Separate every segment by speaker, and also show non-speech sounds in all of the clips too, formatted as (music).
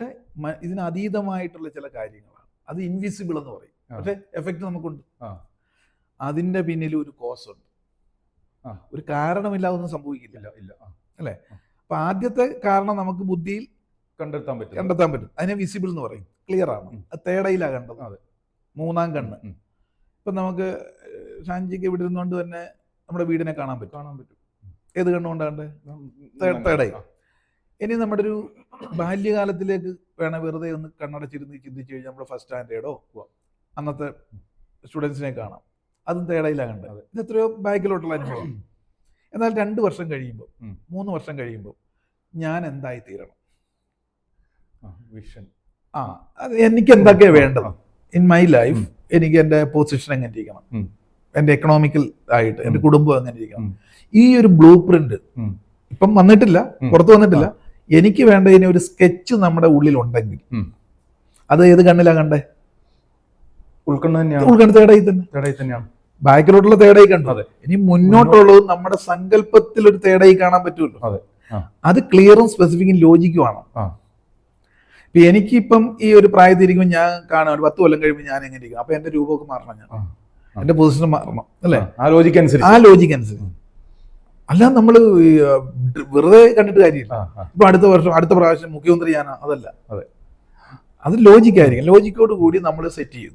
Speaker 1: പക്ഷെ ഇതിനതീതമായിട്ടുള്ള ഇതിന് അതീതമായിട്ടുള്ള ചില കാര്യങ്ങളാണ്. അത് ഇൻവിസിബിൾ എന്ന് പറയും. പക്ഷെ എഫക്റ്റ് നമുക്കുണ്ട്. അതിന്റെ പിന്നിൽ ഒരു കോസ് ഉണ്ട്. ഒരു കാരണമില്ലാതെ ഒന്നും സംഭവിക്കില്ല.
Speaker 2: ഇല്ല അല്ലേ?
Speaker 1: അപ്പൊ ആദ്യത്തെ കാരണം നമുക്ക് ബുദ്ധിയിൽ
Speaker 2: കണ്ടെത്താൻ പറ്റും
Speaker 1: കണ്ടെത്താൻ പറ്റും. അതിനെ വിസിബിൾ എന്ന് പറയും. ക്ലിയർ ആണ്. തേടയിലാണ് കണ്ടത്.
Speaker 2: അതെ.
Speaker 1: മൂന്നാം കണ്ണ്. ഇപ്പൊ നമുക്ക് ഷാൻജിക്ക് ഇവിടെ ഇരുന്നുകൊണ്ട് തന്നെ നമ്മുടെ വീടിനെ കാണാൻ പറ്റും.
Speaker 2: കാണാൻ പറ്റും.
Speaker 1: ഏത് കണ്ണുകൊണ്ടാണ്ട്
Speaker 2: തേടയിൽ.
Speaker 1: ഇനി നമ്മുടെ ഒരു ബാല്യകാലത്തിലേക്ക് വേണം വെറുതെ ഒന്ന് കണ്ണടച്ചിരുന്ന് ചിന്തിച്ചു കഴിഞ്ഞാൽ നമ്മുടെ ഫസ്റ്റ് സ്റ്റാൻഡേർഡോ. അന്നത്തെ സ്റ്റുഡൻസിനെ കാണാം. അതും തേടയിലാണ് കണ്ടത്. ഇത് എത്രയോ ബാക്കിലോട്ടുള്ള അനുഭവം. എന്നാൽ രണ്ട് വർഷം കഴിയുമ്പോൾ മൂന്ന് വർഷം കഴിയുമ്പോൾ ഞാൻ എന്തായി തീരണം?
Speaker 2: ആ, വിഷൻ
Speaker 1: ആ അത് എനിക്ക് എന്തൊക്കെയാണ് വേണ്ടത്? ഇൻ മൈ ലൈഫ് എനിക്ക് എന്റെ പൊസിഷൻ എങ്ങനെ ഇരിക്കണം. എന്റെ എക്കണോമിക്കൽ ആയിട്ട്
Speaker 2: എന്റെ
Speaker 1: കുടുംബം എങ്ങനെ ഇരിക്കണം ഈ ഒരു ബ്ലൂ പ്രിന്റ്. ഇപ്പം വന്നിട്ടില്ല പുറത്ത് വന്നിട്ടില്ല. എനിക്ക് വേണ്ട വേണ്ടതിന് ഒരു സ്കെച്ച് നമ്മുടെ
Speaker 2: ഉള്ളിലുണ്ടെങ്കിൽ.
Speaker 1: അത് ഏത് കണ്ണിലാ കണ്ടേ?
Speaker 2: ഉൾക്കണ്ണ് തന്നെയാണ്.
Speaker 1: ഉൾക്കണ്ണ് തേടായി തന്നെ. ബാക്കിലോട്ടുള്ള തേടായി കണ്ടു?
Speaker 2: അതെ.
Speaker 1: ഇനി മുന്നോട്ടുള്ളത് നമ്മുടെ സങ്കല്പത്തിൽ ഒരു തേടായി കാണാൻ പറ്റുമല്ലോ.
Speaker 2: അതെ.
Speaker 1: അത് ക്ലിയറും സ്പെസിഫിക്കും ലോജിക്കുമാണ്. ഇപ്പൊ എനിക്കിപ്പം ഈ ഒരു പ്രായത്തിരിക്കുമ്പോൾ ഞാൻ കാണാൻ ഒരു പത്ത് കൊല്ലം കഴിയുമ്പോൾ ഞാൻ എങ്ങനെ ഇരിക്കും? അപ്പൊ എന്റെ രൂപമൊക്കെ മാറണം ഞാൻ. എന്റെ പൊസിഷൻ മാറണം അല്ലേ?
Speaker 2: ആ. ലോജിക്ക് അനുസരിച്ച്.
Speaker 1: ആ ലോജിക്ക് അനുസരിച്ച്. അല്ല നമ്മൾ വെറുതെ കണ്ടിട്ട് കാര്യമില്ല. ഇപ്പൊ അടുത്ത വർഷം അടുത്ത പ്രാവശ്യം മുഖ്യമന്ത്രി ഞാനാ അതല്ല.
Speaker 2: അതെ.
Speaker 1: അത് ലോജിക്കായിരിക്കും. ലോജിക്കോട് കൂടി നമ്മൾ സെറ്റ്
Speaker 2: ചെയ്യും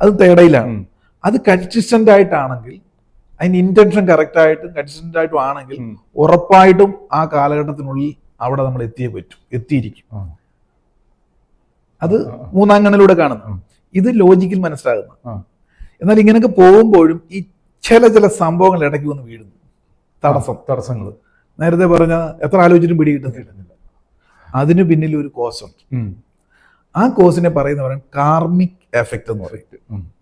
Speaker 1: അത് തേടയിലാണ്. അത് കൺസിസ്റ്റന്റ് ആയിട്ടാണെങ്കിൽ അതിന് ഇന്റൻഷൻ കറക്റ്റ് ആയിട്ടും കൺസിസ്റ്റന്റ് ആയിട്ടും ആണെങ്കിൽ ഉറപ്പായിട്ടും ആ കാലഘട്ടത്തിനുള്ളിൽ അവിടെ നമ്മൾ എത്തിയേ പറ്റും എത്തിയിരിക്കും. അത്. മൂന്നാം കണ്ണിലൂടെ കാണുന്നു. ഇത് ലോജിക്കിൽ മനസ്സിലാകുന്നു. എന്നാൽ ഇങ്ങനെയൊക്കെ പോകുമ്പോഴും ഈ ചില ചില സംഭവങ്ങൾ ഇടയ്ക്ക് വന്ന് വീഴുന്നു. തടസ്സം
Speaker 2: തടസ്സങ്ങൾ
Speaker 1: നേരത്തെ പറഞ്ഞ എത്ര ആലോചിച്ചിട്ടും പിടി കിട്ടുന്നില്ല. അതിന് പിന്നിൽ ഒരു കോസ് ഉണ്ട്. ആ കോസിനെ പറയുന്ന പറയും കാർമിക് എഫക്റ്റ് എന്ന് പറയും.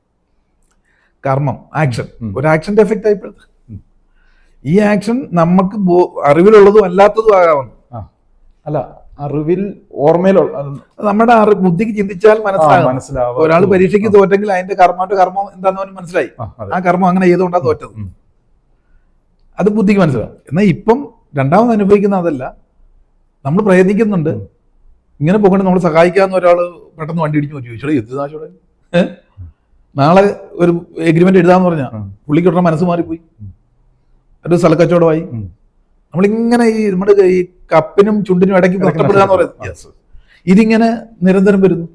Speaker 1: കർമ്മം ആക്ഷൻ ഒരു ആക്ഷന്റെ എഫക്റ്റ് ആയിപ്പോഴത്തെ
Speaker 2: ഉം.
Speaker 1: ഈ ആക്ഷൻ നമുക്ക് അറിവിലുള്ളതും അല്ലാത്തതും ആകാവുന്നു.
Speaker 2: അല്ല അറിവിൽ ഓർമ്മയിലുള്ള
Speaker 1: നമ്മുടെ അറിവ് ബുദ്ധിക്ക് ചിന്തിച്ചാൽ മനസ്സിലാകും.
Speaker 2: മനസ്സിലാവും.
Speaker 1: ഒരാൾ പരീക്ഷയ്ക്ക് തോറ്റെങ്കിൽ അതിന്റെ കർമ്മന്റെ കർമ്മം എന്താന്ന് മനസ്സിലായി.
Speaker 2: ആ,
Speaker 1: കർമ്മം അങ്ങനെ ചെയ്തുകൊണ്ടാണ് തോറ്റത്. അത് ബുദ്ധിക്ക് മനസ്സിലാവും. എന്നാൽ ഇപ്പം രണ്ടാമത് അനുഭവിക്കുന്ന അതല്ല. നമ്മൾ പ്രയത്നിക്കുന്നുണ്ട്. ഇങ്ങനെ പോകണ്ട നമ്മൾ സഹായിക്കാമെന്ന് ഒരാൾ പെട്ടെന്ന് വണ്ടി ഇടിച്ചു ചോദിച്ചു ചോദിച്ചോളൂ എന്ത് നാശോടെ നാളെ ഒരു എഗ്രിമെന്റ് എഴുതാന്ന്
Speaker 2: പറഞ്ഞാൽ.
Speaker 1: പുള്ളിക്ക് ഉടനെ മനസ്സ് മാറിപ്പോയി. ഒരു സ്ഥലക്കച്ചവടമായി. നമ്മളിങ്ങനെ ഈ നമ്മുടെ ഈ കപ്പിനും ചുണ്ടിനും ഇടയ്ക്ക് നഷ്ടപ്പെടുക എന്ന് പറയുന്നത്. ഇതിങ്ങനെ നിരന്തരം വരുന്നു.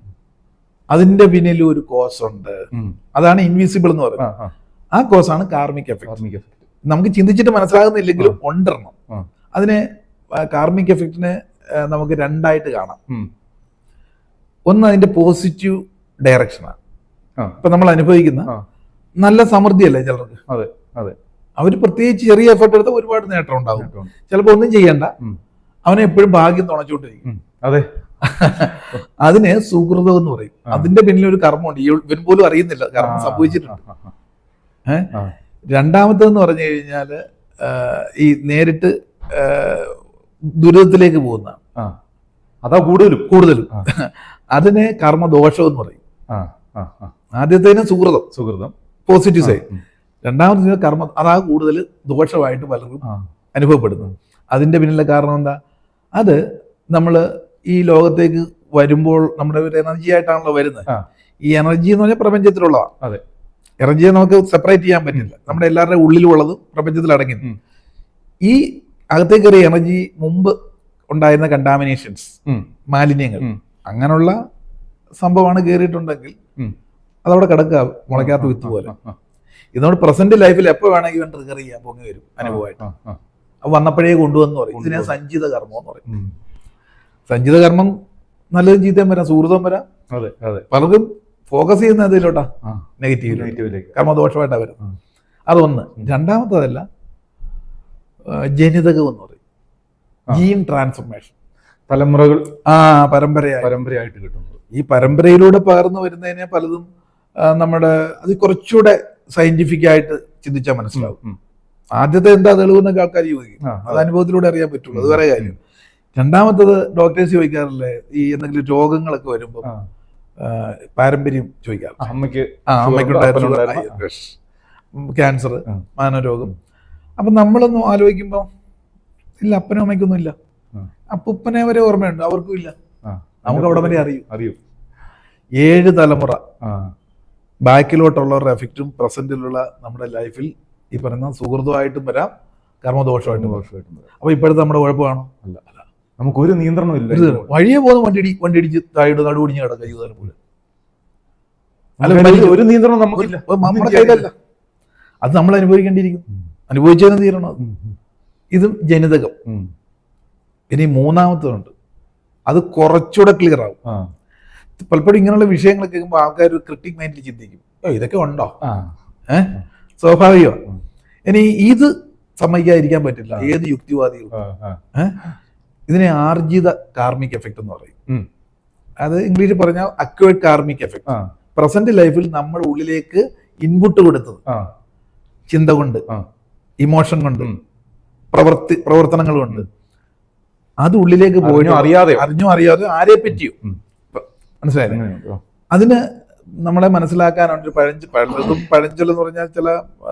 Speaker 1: അതിന്റെ പിന്നിൽ ഒരു കോസ് ഉണ്ട് അതാണ് ഇൻവിസിബിൾ എന്ന് പറയുന്നത്.
Speaker 2: ആ.
Speaker 1: കോസാണ് കാർമിക് എഫക്ട്. നമുക്ക് ചിന്തിച്ചിട്ട് മനസ്സിലാകുന്നില്ലെങ്കിലും ഉണ്ടെണ്ണം അതിന് കാർമിക് എഫക്റ്റിനെ നമുക്ക് രണ്ടായിട്ട് കാണാം. ഒന്ന് അതിന്റെ പോസിറ്റീവ് ഡയറക്ഷനാണ്. ഇപ്പൊ നമ്മൾ അനുഭവിക്കുന്ന നല്ല സമൃദ്ധി അല്ലേ ചിലർക്ക്?
Speaker 2: അതെ അതെ.
Speaker 1: അവർ പ്രത്യേകിച്ച് ചെറിയ എഫർട്ട് എടുത്താൽ ഒരുപാട് നേട്ടം
Speaker 2: ഉണ്ടാകും.
Speaker 1: ചിലപ്പോൾ ഒന്നും ചെയ്യണ്ട. അവനെ എപ്പോഴും ഭാഗ്യം തുണച്ചുകൊണ്ടിരിക്കും.
Speaker 2: അതെ. (laughs)
Speaker 1: അതിന് സുഹൃതം എന്ന് പറയും. അതിന്റെ പിന്നിൽ ഒരു കർമ്മമുണ്ട് ഇവൻ പോലും അറിയുന്നില്ല. കർമ്മം സംഭവിച്ചിട്ടുണ്ട്. രണ്ടാമത്തേന്ന് പറഞ്ഞു കഴിഞ്ഞാൽ ഈ നേരിട്ട് ദുരിതത്തിലേക്ക് പോകുന്ന
Speaker 2: അതാ കൂടുതലും.
Speaker 1: കൂടുതലും. അതിനെ കർമ്മദോഷം എന്ന് പറയും. ആദ്യത്തേന് സുഹൃതം.
Speaker 2: സുഹൃതം.
Speaker 1: പോസിറ്റീവ് സൈഡ് രണ്ടാമത്തെ കർമ്മ അതാ കൂടുതൽ ദോഷമായിട്ട് പലർക്കും അനുഭവപ്പെടുന്നു. അതിന്റെ പിന്നിലെ കാരണം എന്താ? അത് നമ്മൾ ഈ ലോകത്തേക്ക് വരുമ്പോൾ നമ്മുടെ ഒരു എനർജി ആയിട്ടാണല്ലോ വരുന്നത്. ഈ എനർജി എന്ന് പറഞ്ഞാൽ പ്രപഞ്ചത്തിലുള്ളതാണ്.
Speaker 2: അതെ.
Speaker 1: എനർജിയെ നമുക്ക് സെപ്പറേറ്റ് ചെയ്യാൻ പറ്റില്ല. നമ്മുടെ എല്ലാവരുടെയും ഉള്ളിലുള്ളത് പ്രപഞ്ചത്തിൽ അടങ്ങി ഈ അകത്തേക്ക് കയറിയ എനർജി മുമ്പ് ഉണ്ടായിരുന്ന കണ്ടാമിനേഷൻസ് മാലിന്യങ്ങൾ അങ്ങനെയുള്ള സംഭവമാണ് കയറിയിട്ടുണ്ടെങ്കിൽ. അതവിടെ കിടക്കുക മുളയ്ക്കാത്ത വിത്ത് പോലെ ഇതോട് പ്രസന്റ് ലൈഫിൽ എപ്പോ വേണമെങ്കിൽ ട്രിഗർ ചെയ്യാൻ പൊങ്ങി വരും അനുഭവമായിട്ട്. അത് വന്നപ്പോഴേ കൊണ്ടുവന്ന് പറയും. ഇതിനെ. സഞ്ചിത കർമ്മം എന്ന് പറയും. സഞ്ചിത കർമ്മം നല്ലതും ചീത്തയും വരാം സുഹൃതം വരാം.
Speaker 2: അതെ അതെ.
Speaker 1: പലർക്കും ഫോക്കസ് ചെയ്യുന്ന ഇതിലോട്ടാ നെഗറ്റീവ്
Speaker 2: നെഗറ്റീവിലേക്ക്
Speaker 1: കർമ്മദോഷമായിട്ടാ
Speaker 2: വരും.
Speaker 1: അതൊന്ന്. രണ്ടാമത്തതല്ല ജനിതകം എന്ന് പറയും. ജീൻ ട്രാൻസ്ഫോർമേഷൻ
Speaker 2: തലമുറകൾ
Speaker 1: ആ പരമ്പരയായി.
Speaker 2: പരമ്പരയായിട്ട് കിട്ടുന്നത്.
Speaker 1: ഈ പരമ്പരയിലൂടെ പകർന്നു വരുന്നതിനെ പലതും നമ്മുടെ അത് കുറച്ചുകൂടെ സയന്റിഫിക് ആയിട്ട് ചിന്തിച്ചാൽ മനസ്സിലാവും. ആദ്യത്തെ എന്താ തെളിവെന്നൊക്കെ ആൾക്കാർ ചോദിക്കും. അത് അനുഭവത്തിലൂടെ അറിയാൻ പറ്റുള്ളൂ. അത് വേറെ കാര്യം. രണ്ടാമത്തത് ഡോക്ടേഴ്സ് ചോദിക്കാറില്ലേ ഈ എന്തെങ്കിലും രോഗങ്ങളൊക്കെ വരുമ്പോൾ. പാരമ്പര്യം ചോദിക്കാം.
Speaker 2: അമ്മയ്ക്ക്
Speaker 1: ആ അമ്മയ്ക്കുണ്ടായിരുന്ന. ക്യാൻസർ. മാനരോഗം. അപ്പൊ നമ്മളൊന്നും ആലോചിക്കുമ്പോൾ ഇല്ല അപ്പനും അമ്മയ്ക്കൊന്നും ഇല്ല. അപ്പൂപ്പനെ വരെ ഓർമ്മയുണ്ട് അവർക്കും ഇല്ല. നമുക്ക് അവിടെ വരെ അറിയും.
Speaker 2: അറിയും.
Speaker 1: ഏഴ് തലമുറ. ബാക്കിലോട്ടുള്ളവരുടെ എഫക്റ്റും പ്രസന്റിലുള്ള നമ്മുടെ ലൈഫിൽ ഈ പറയുന്ന സുഹൃത്തുമായിട്ടും വരാം കർമ്മദോഷമായിട്ടും
Speaker 2: ദോഷമായിട്ടും വരാം.
Speaker 1: അപ്പൊ ഇപ്പോഴത്തെ നമ്മുടെ കുഴപ്പമാണോ
Speaker 2: അല്ല. നമുക്ക് ഒരു നിയന്ത്രണം ഇല്ല
Speaker 1: വഴിയെ പോകുന്ന വണ്ടി വണ്ടി ഇടിച്ച് താഴെ നടുപിടിഞ്ഞ് കിടക്കുക ജീവിതം പോലെ അല്ല,
Speaker 2: ഒരു നിയന്ത്രണം നമുക്കില്ല.
Speaker 1: നമ്മുടെ കയ്യിലല്ല. അത് നമ്മൾ അനുഭവിക്കേണ്ടിയിരിക്കും. അനുഭവിച്ചതിന് തീരണം. ഇതും ജനിതകം. ഇനി മൂന്നാമത്തതുണ്ട്. അത് കുറച്ചുകൂടെ ക്ലിയർ ആവും. പലപ്പോഴും ഇങ്ങനെയുള്ള വിഷയങ്ങൾ കേൾക്കുമ്പോൾ ആൾക്കാർ ഒരു ക്രിട്ടിക് മൈൻഡിൽ ചിന്തിക്കും. ഓ ഇതൊക്കെ ഉണ്ടോ? ഏഹ്
Speaker 2: സ്വാഭാവികമാണ്
Speaker 1: ഇനി ഇത് സമ്മതിക്കാതിരിക്കാൻ പറ്റില്ല. ഏത് യുക്തിവാദികളും. ഇതിനെ ആർജിത കാർമിക് എഫക്റ്റ് എന്ന് പറയും. അത് ഇംഗ്ലീഷിൽ പറഞ്ഞാൽ അക്വേർഡ് കാർമിക് എഫക്റ്റ് പ്രസന്റ് ലൈഫിൽ നമ്മൾ ഉള്ളിലേക്ക് ഇൻപുട്ട് കൊടുത്തത് ചിന്ത കൊണ്ട് ഇമോഷൻ കൊണ്ട്. പ്രവർത്തി പ്രവർത്തനങ്ങൾ കൊണ്ട്. അത് ഉള്ളിലേക്ക് പോയി
Speaker 2: അറിയാതെ?
Speaker 1: അറിഞ്ഞോ അറിയാതെ ആരെ പറ്റിയോ?
Speaker 2: മനസ്സിലായി
Speaker 1: മനസ്സിലായില്ലേ. അതിന് നമ്മളെ മനസ്സിലാക്കാനുണ്ട് പഴഞ്ച് പലതും പഴഞ്ചൊല്ല് എന്ന് പറഞ്ഞാൽ ചില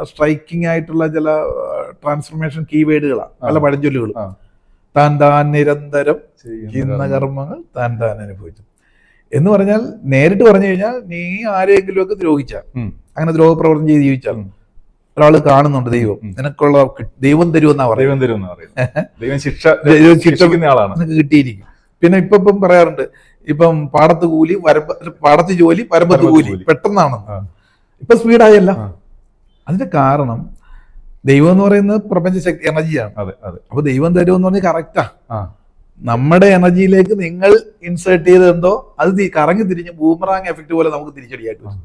Speaker 1: സ്ട്രൈക്കിംഗ് ആയിട്ടുള്ള ചില ട്രാൻസ്ഫർമേഷൻ കീവേഡുകളാണ് പല. പഴഞ്ചൊല്ലുകളും. താൻ താൻ നിരന്തരം
Speaker 2: ചെയ്യുന്ന
Speaker 1: കർമ്മങ്ങൾ. താൻ താൻ അനുഭവിച്ചു. എന്ന് പറഞ്ഞാൽ നേരിട്ട് പറഞ്ഞു കഴിഞ്ഞാൽ നീ ആരെങ്കിലും ഒക്കെ ദ്രോഹിച്ചാൽ അങ്ങനെ ദ്രോഹ ദ്രോഹപ്രവർത്തനം ചെയ്ത് ജീവിച്ചാൽ. ഒരാൾ കാണുന്നുണ്ട് ദൈവം. നിനക്കുള്ള ദൈവം തരുമെന്നാ
Speaker 2: ദൈവം തരും എന്നാ പറയുന്നത് ദൈവം ശിക്ഷ ശിക്ഷിക്കുന്ന ആളാണ്.
Speaker 1: നിനക്ക് കിട്ടിയിരിക്കും. പിന്നെ ഇപ്പൊ ഇപ്പം പറയാറുണ്ട് ഇപ്പം പാടത്ത് കൂലി വരമ്പ പാടത്ത് ജോലി വരമ്പത്ത് കൂലി. പെട്ടെന്നാണ് ഇപ്പൊ സ്പീഡായല്ല അതിന്റെ കാരണം ദൈവം എന്ന് പറയുന്നത് പ്രപഞ്ച ശക്തി എനർജിയാണ്
Speaker 2: അതെ അതെ.
Speaker 1: അപ്പൊ ദൈവം തരുമെന്ന് പറഞ്ഞാൽ കറക്റ്റാ നമ്മുടെ എനർജിയിലേക്ക് നിങ്ങൾ ഇൻസേർട്ട് ചെയ്തെന്തോ അത് കറങ്ങി തിരിഞ്ഞ് ബൂമറാങ് എഫക്റ്റ് പോലെ നമുക്ക് തിരിച്ചടിയായിട്ട് വരും.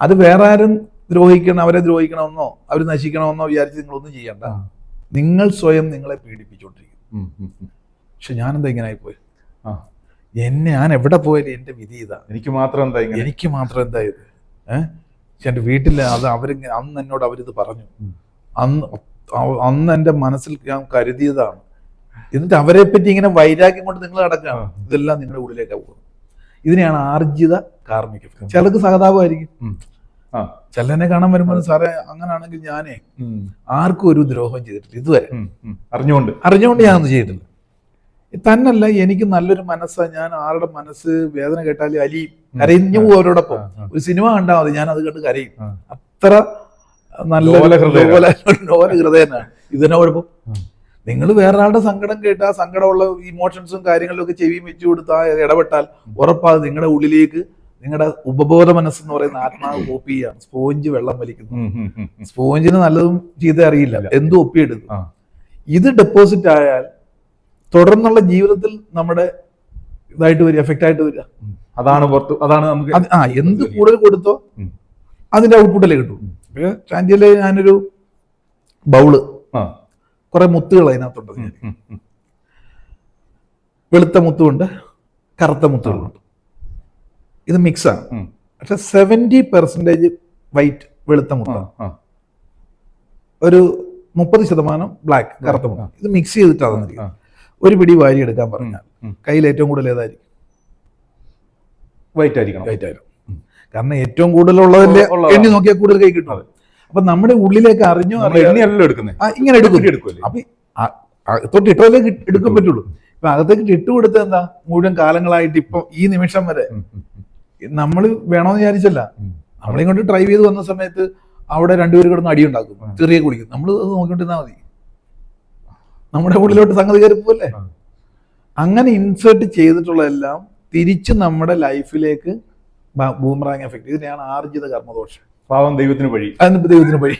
Speaker 1: അത് വേറെ ആരും ദ്രോഹിക്കണം അവരെ ദ്രോഹിക്കണമെന്നോ അവർ നശിക്കണമെന്നോ വിചാരിച്ച് നിങ്ങളൊന്നും ചെയ്യണ്ട. നിങ്ങൾ സ്വയം നിങ്ങളെ പീഡിപ്പിച്ചുകൊണ്ടിരിക്കും
Speaker 2: ഉം.
Speaker 1: പക്ഷെ ഞാനെന്താ ഇങ്ങനെ ആയിപ്പോയി
Speaker 2: ആ.
Speaker 1: എന്നെ ഞാൻ എവിടെ പോയാലും എന്റെ വിധി ഇതാ.
Speaker 2: എനിക്ക് മാത്രം എന്താ
Speaker 1: എനിക്ക് മാത്രം എന്താ ഇത്? ഏഹ് പക്ഷെ എന്റെ വീട്ടിൽ അത് അവരിങ്ങനെ അന്ന് എന്നോട് അവരിത് പറഞ്ഞു. അന്ന് അന്ന് എന്റെ മനസ്സിൽ ഞാൻ കരുതിയതാണ്. എന്നിട്ട് അവരെ പറ്റി ഇങ്ങനെ വൈരാഗ്യം കൊണ്ട് നിങ്ങൾ
Speaker 2: അടക്കാണ്
Speaker 1: ഇതെല്ലാം നിങ്ങളുടെ ഉള്ളിലേക്കാണ് പോകുന്നത്. ഇതിനെയാണ് ആർജിത കാർമ്മിക. ചിലർക്ക് സഹതാപമായിരിക്കും ചെല്ലനെ കാണാൻ വരുമ്പോൾ സാറേ അങ്ങനാണെങ്കിൽ ഞാനേ ആർക്കും ഒരു ദ്രോഹം ചെയ്തിട്ടില്ല ഇതുവരെ.
Speaker 2: അറിഞ്ഞുകൊണ്ട്.
Speaker 1: അറിഞ്ഞുകൊണ്ട് ഞാനൊന്നും ചെയ്തിട്ടില്ല. തന്നല്ല എനിക്ക് നല്ലൊരു മനസ്സാ. ഞാൻ ആരുടെ മനസ്സ് വേദന കേട്ടാൽ അലിയും. കരഞ്ഞു അവരോടൊപ്പം. ഒരു സിനിമ കണ്ടാൽ മതി. ഞാൻ അത് കണ്ട് കരയും. അത്ര നല്ല. ലോല ഹൃദയനാണ് ഇതിനെ കുഴപ്പം. നിങ്ങൾ വേറൊരാളുടെ സങ്കടം കേട്ട് ആ സങ്കടമുള്ള ഇമോഷൻസും കാര്യങ്ങളും ഒക്കെ ചെവിയും വെച്ചു കൊടുത്ത് ആ ഇടപെട്ടാൽ ഉറപ്പാത് നിങ്ങളുടെ ഉള്ളിലേക്ക് നിങ്ങളുടെ ഉപബോധ മനസ്സെന്ന് പറയുന്ന ആത്മാവ് കോപ്പി ചെയ്യാണ് സ്പോഞ്ച് വെള്ളം വലിക്കുന്നു. സ്പോഞ്ചിന് നല്ലതും ചീത്ത അറിയില്ല. എന്തും ഒപ്പിയെടുക്കും. ഇത് ഡെപ്പോസിറ്റ് ആയാൽ തുടർന്നുള്ള ജീവിതത്തിൽ നമ്മുടെ ഇതായിട്ട് വരിക എഫക്റ്റ് ആയിട്ട് വരിക
Speaker 2: അതാണ് പുറത്ത് അതാണ് നമുക്ക്
Speaker 1: ആ എന്ത് കൂടുതൽ കൊടുത്തോ അതിന്റെ ഔട്ട്പുട്ടല്ലേ കിട്ടും ചാൻഡിയിൽ ഞാനൊരു
Speaker 2: ബൗൾ.
Speaker 1: കുറെ മുത്തുകൾ അതിനകത്തുണ്ട്.
Speaker 2: ഉം.
Speaker 1: വെളുത്ത മുത്തുമുണ്ട് കറുത്ത മുത്തുകളുണ്ട്. ഇത് മിക്സാണ്. പക്ഷെ സെവന്റി പെർസെന്റേജ് വൈറ്റ് വെളുത്ത
Speaker 2: മുത്ത
Speaker 1: മുത്താണ് ഒരു മുപ്പത് ശതമാനം ബ്ലാക്ക് കറുത്ത മുത്ത്. ഇത് മിക്സ് ചെയ്തിട്ടാണ്. ഒരു പിടി വാരി എടുക്കാൻ പറഞ്ഞാൽ. കയ്യിൽ ഏറ്റവും കൂടുതൽ ഏതായിരിക്കും?
Speaker 2: വൈറ്റ് ആയിരിക്കണം.
Speaker 1: വൈറ്റ് ആയിരുന്നു കാരണം ഏറ്റവും കൂടുതലുള്ളതിന്റെ എണ്ണി നോക്കിയാൽ കൂടുതൽ കൈ കിട്ടും. അപ്പൊ നമ്മുടെ ഉള്ളിലേക്ക് അറിഞ്ഞോ
Speaker 2: എണ്ണിയല്ലോ എടുക്കുന്നത്
Speaker 1: ഇങ്ങനെ എടുക്കും. അപ്പൊ ഇട്ടതല്ലേ കിട്ട- എടുക്കാൻ പറ്റുള്ളൂ. ഇപ്പൊ അകത്തേക്ക് ഇട്ട് കൊടുത്ത എന്താ? മുഴുവൻ കാലങ്ങളായിട്ട് ഇപ്പൊ ഈ നിമിഷം വരെ. നമ്മൾ വേണമെന്ന് വിചാരിച്ചല്ല.
Speaker 2: നമ്മളെയും
Speaker 1: നമ്മളെ കൊണ്ട് ഡ്രൈവ് ചെയ്ത് വന്ന സമയത്ത് അവിടെ രണ്ടുപേരും കിടന്ന് അടി ഉണ്ടാക്കും. ചെറിയ കുടിക്കും നമ്മൾ അത് നോക്കിക്കൊണ്ടിരുന്നാൽ മതി. നമ്മുടെ ഉള്ളിലോട്ട് സംഗതി കയറിപ്പോലെ. അങ്ങനെ ഇൻസേർട്ട് ചെയ്തിട്ടുള്ളതെല്ലാം തിരിച്ച് നമ്മുടെ ലൈഫിലേക്ക് ബൂമറാങ് എഫക്ട് ഇതിനെയാണ് ആർജിത കർമ്മദോഷം.
Speaker 2: പാവം ദൈവത്തിന് വഴി.
Speaker 1: അതിന് ദൈവത്തിന് വഴി.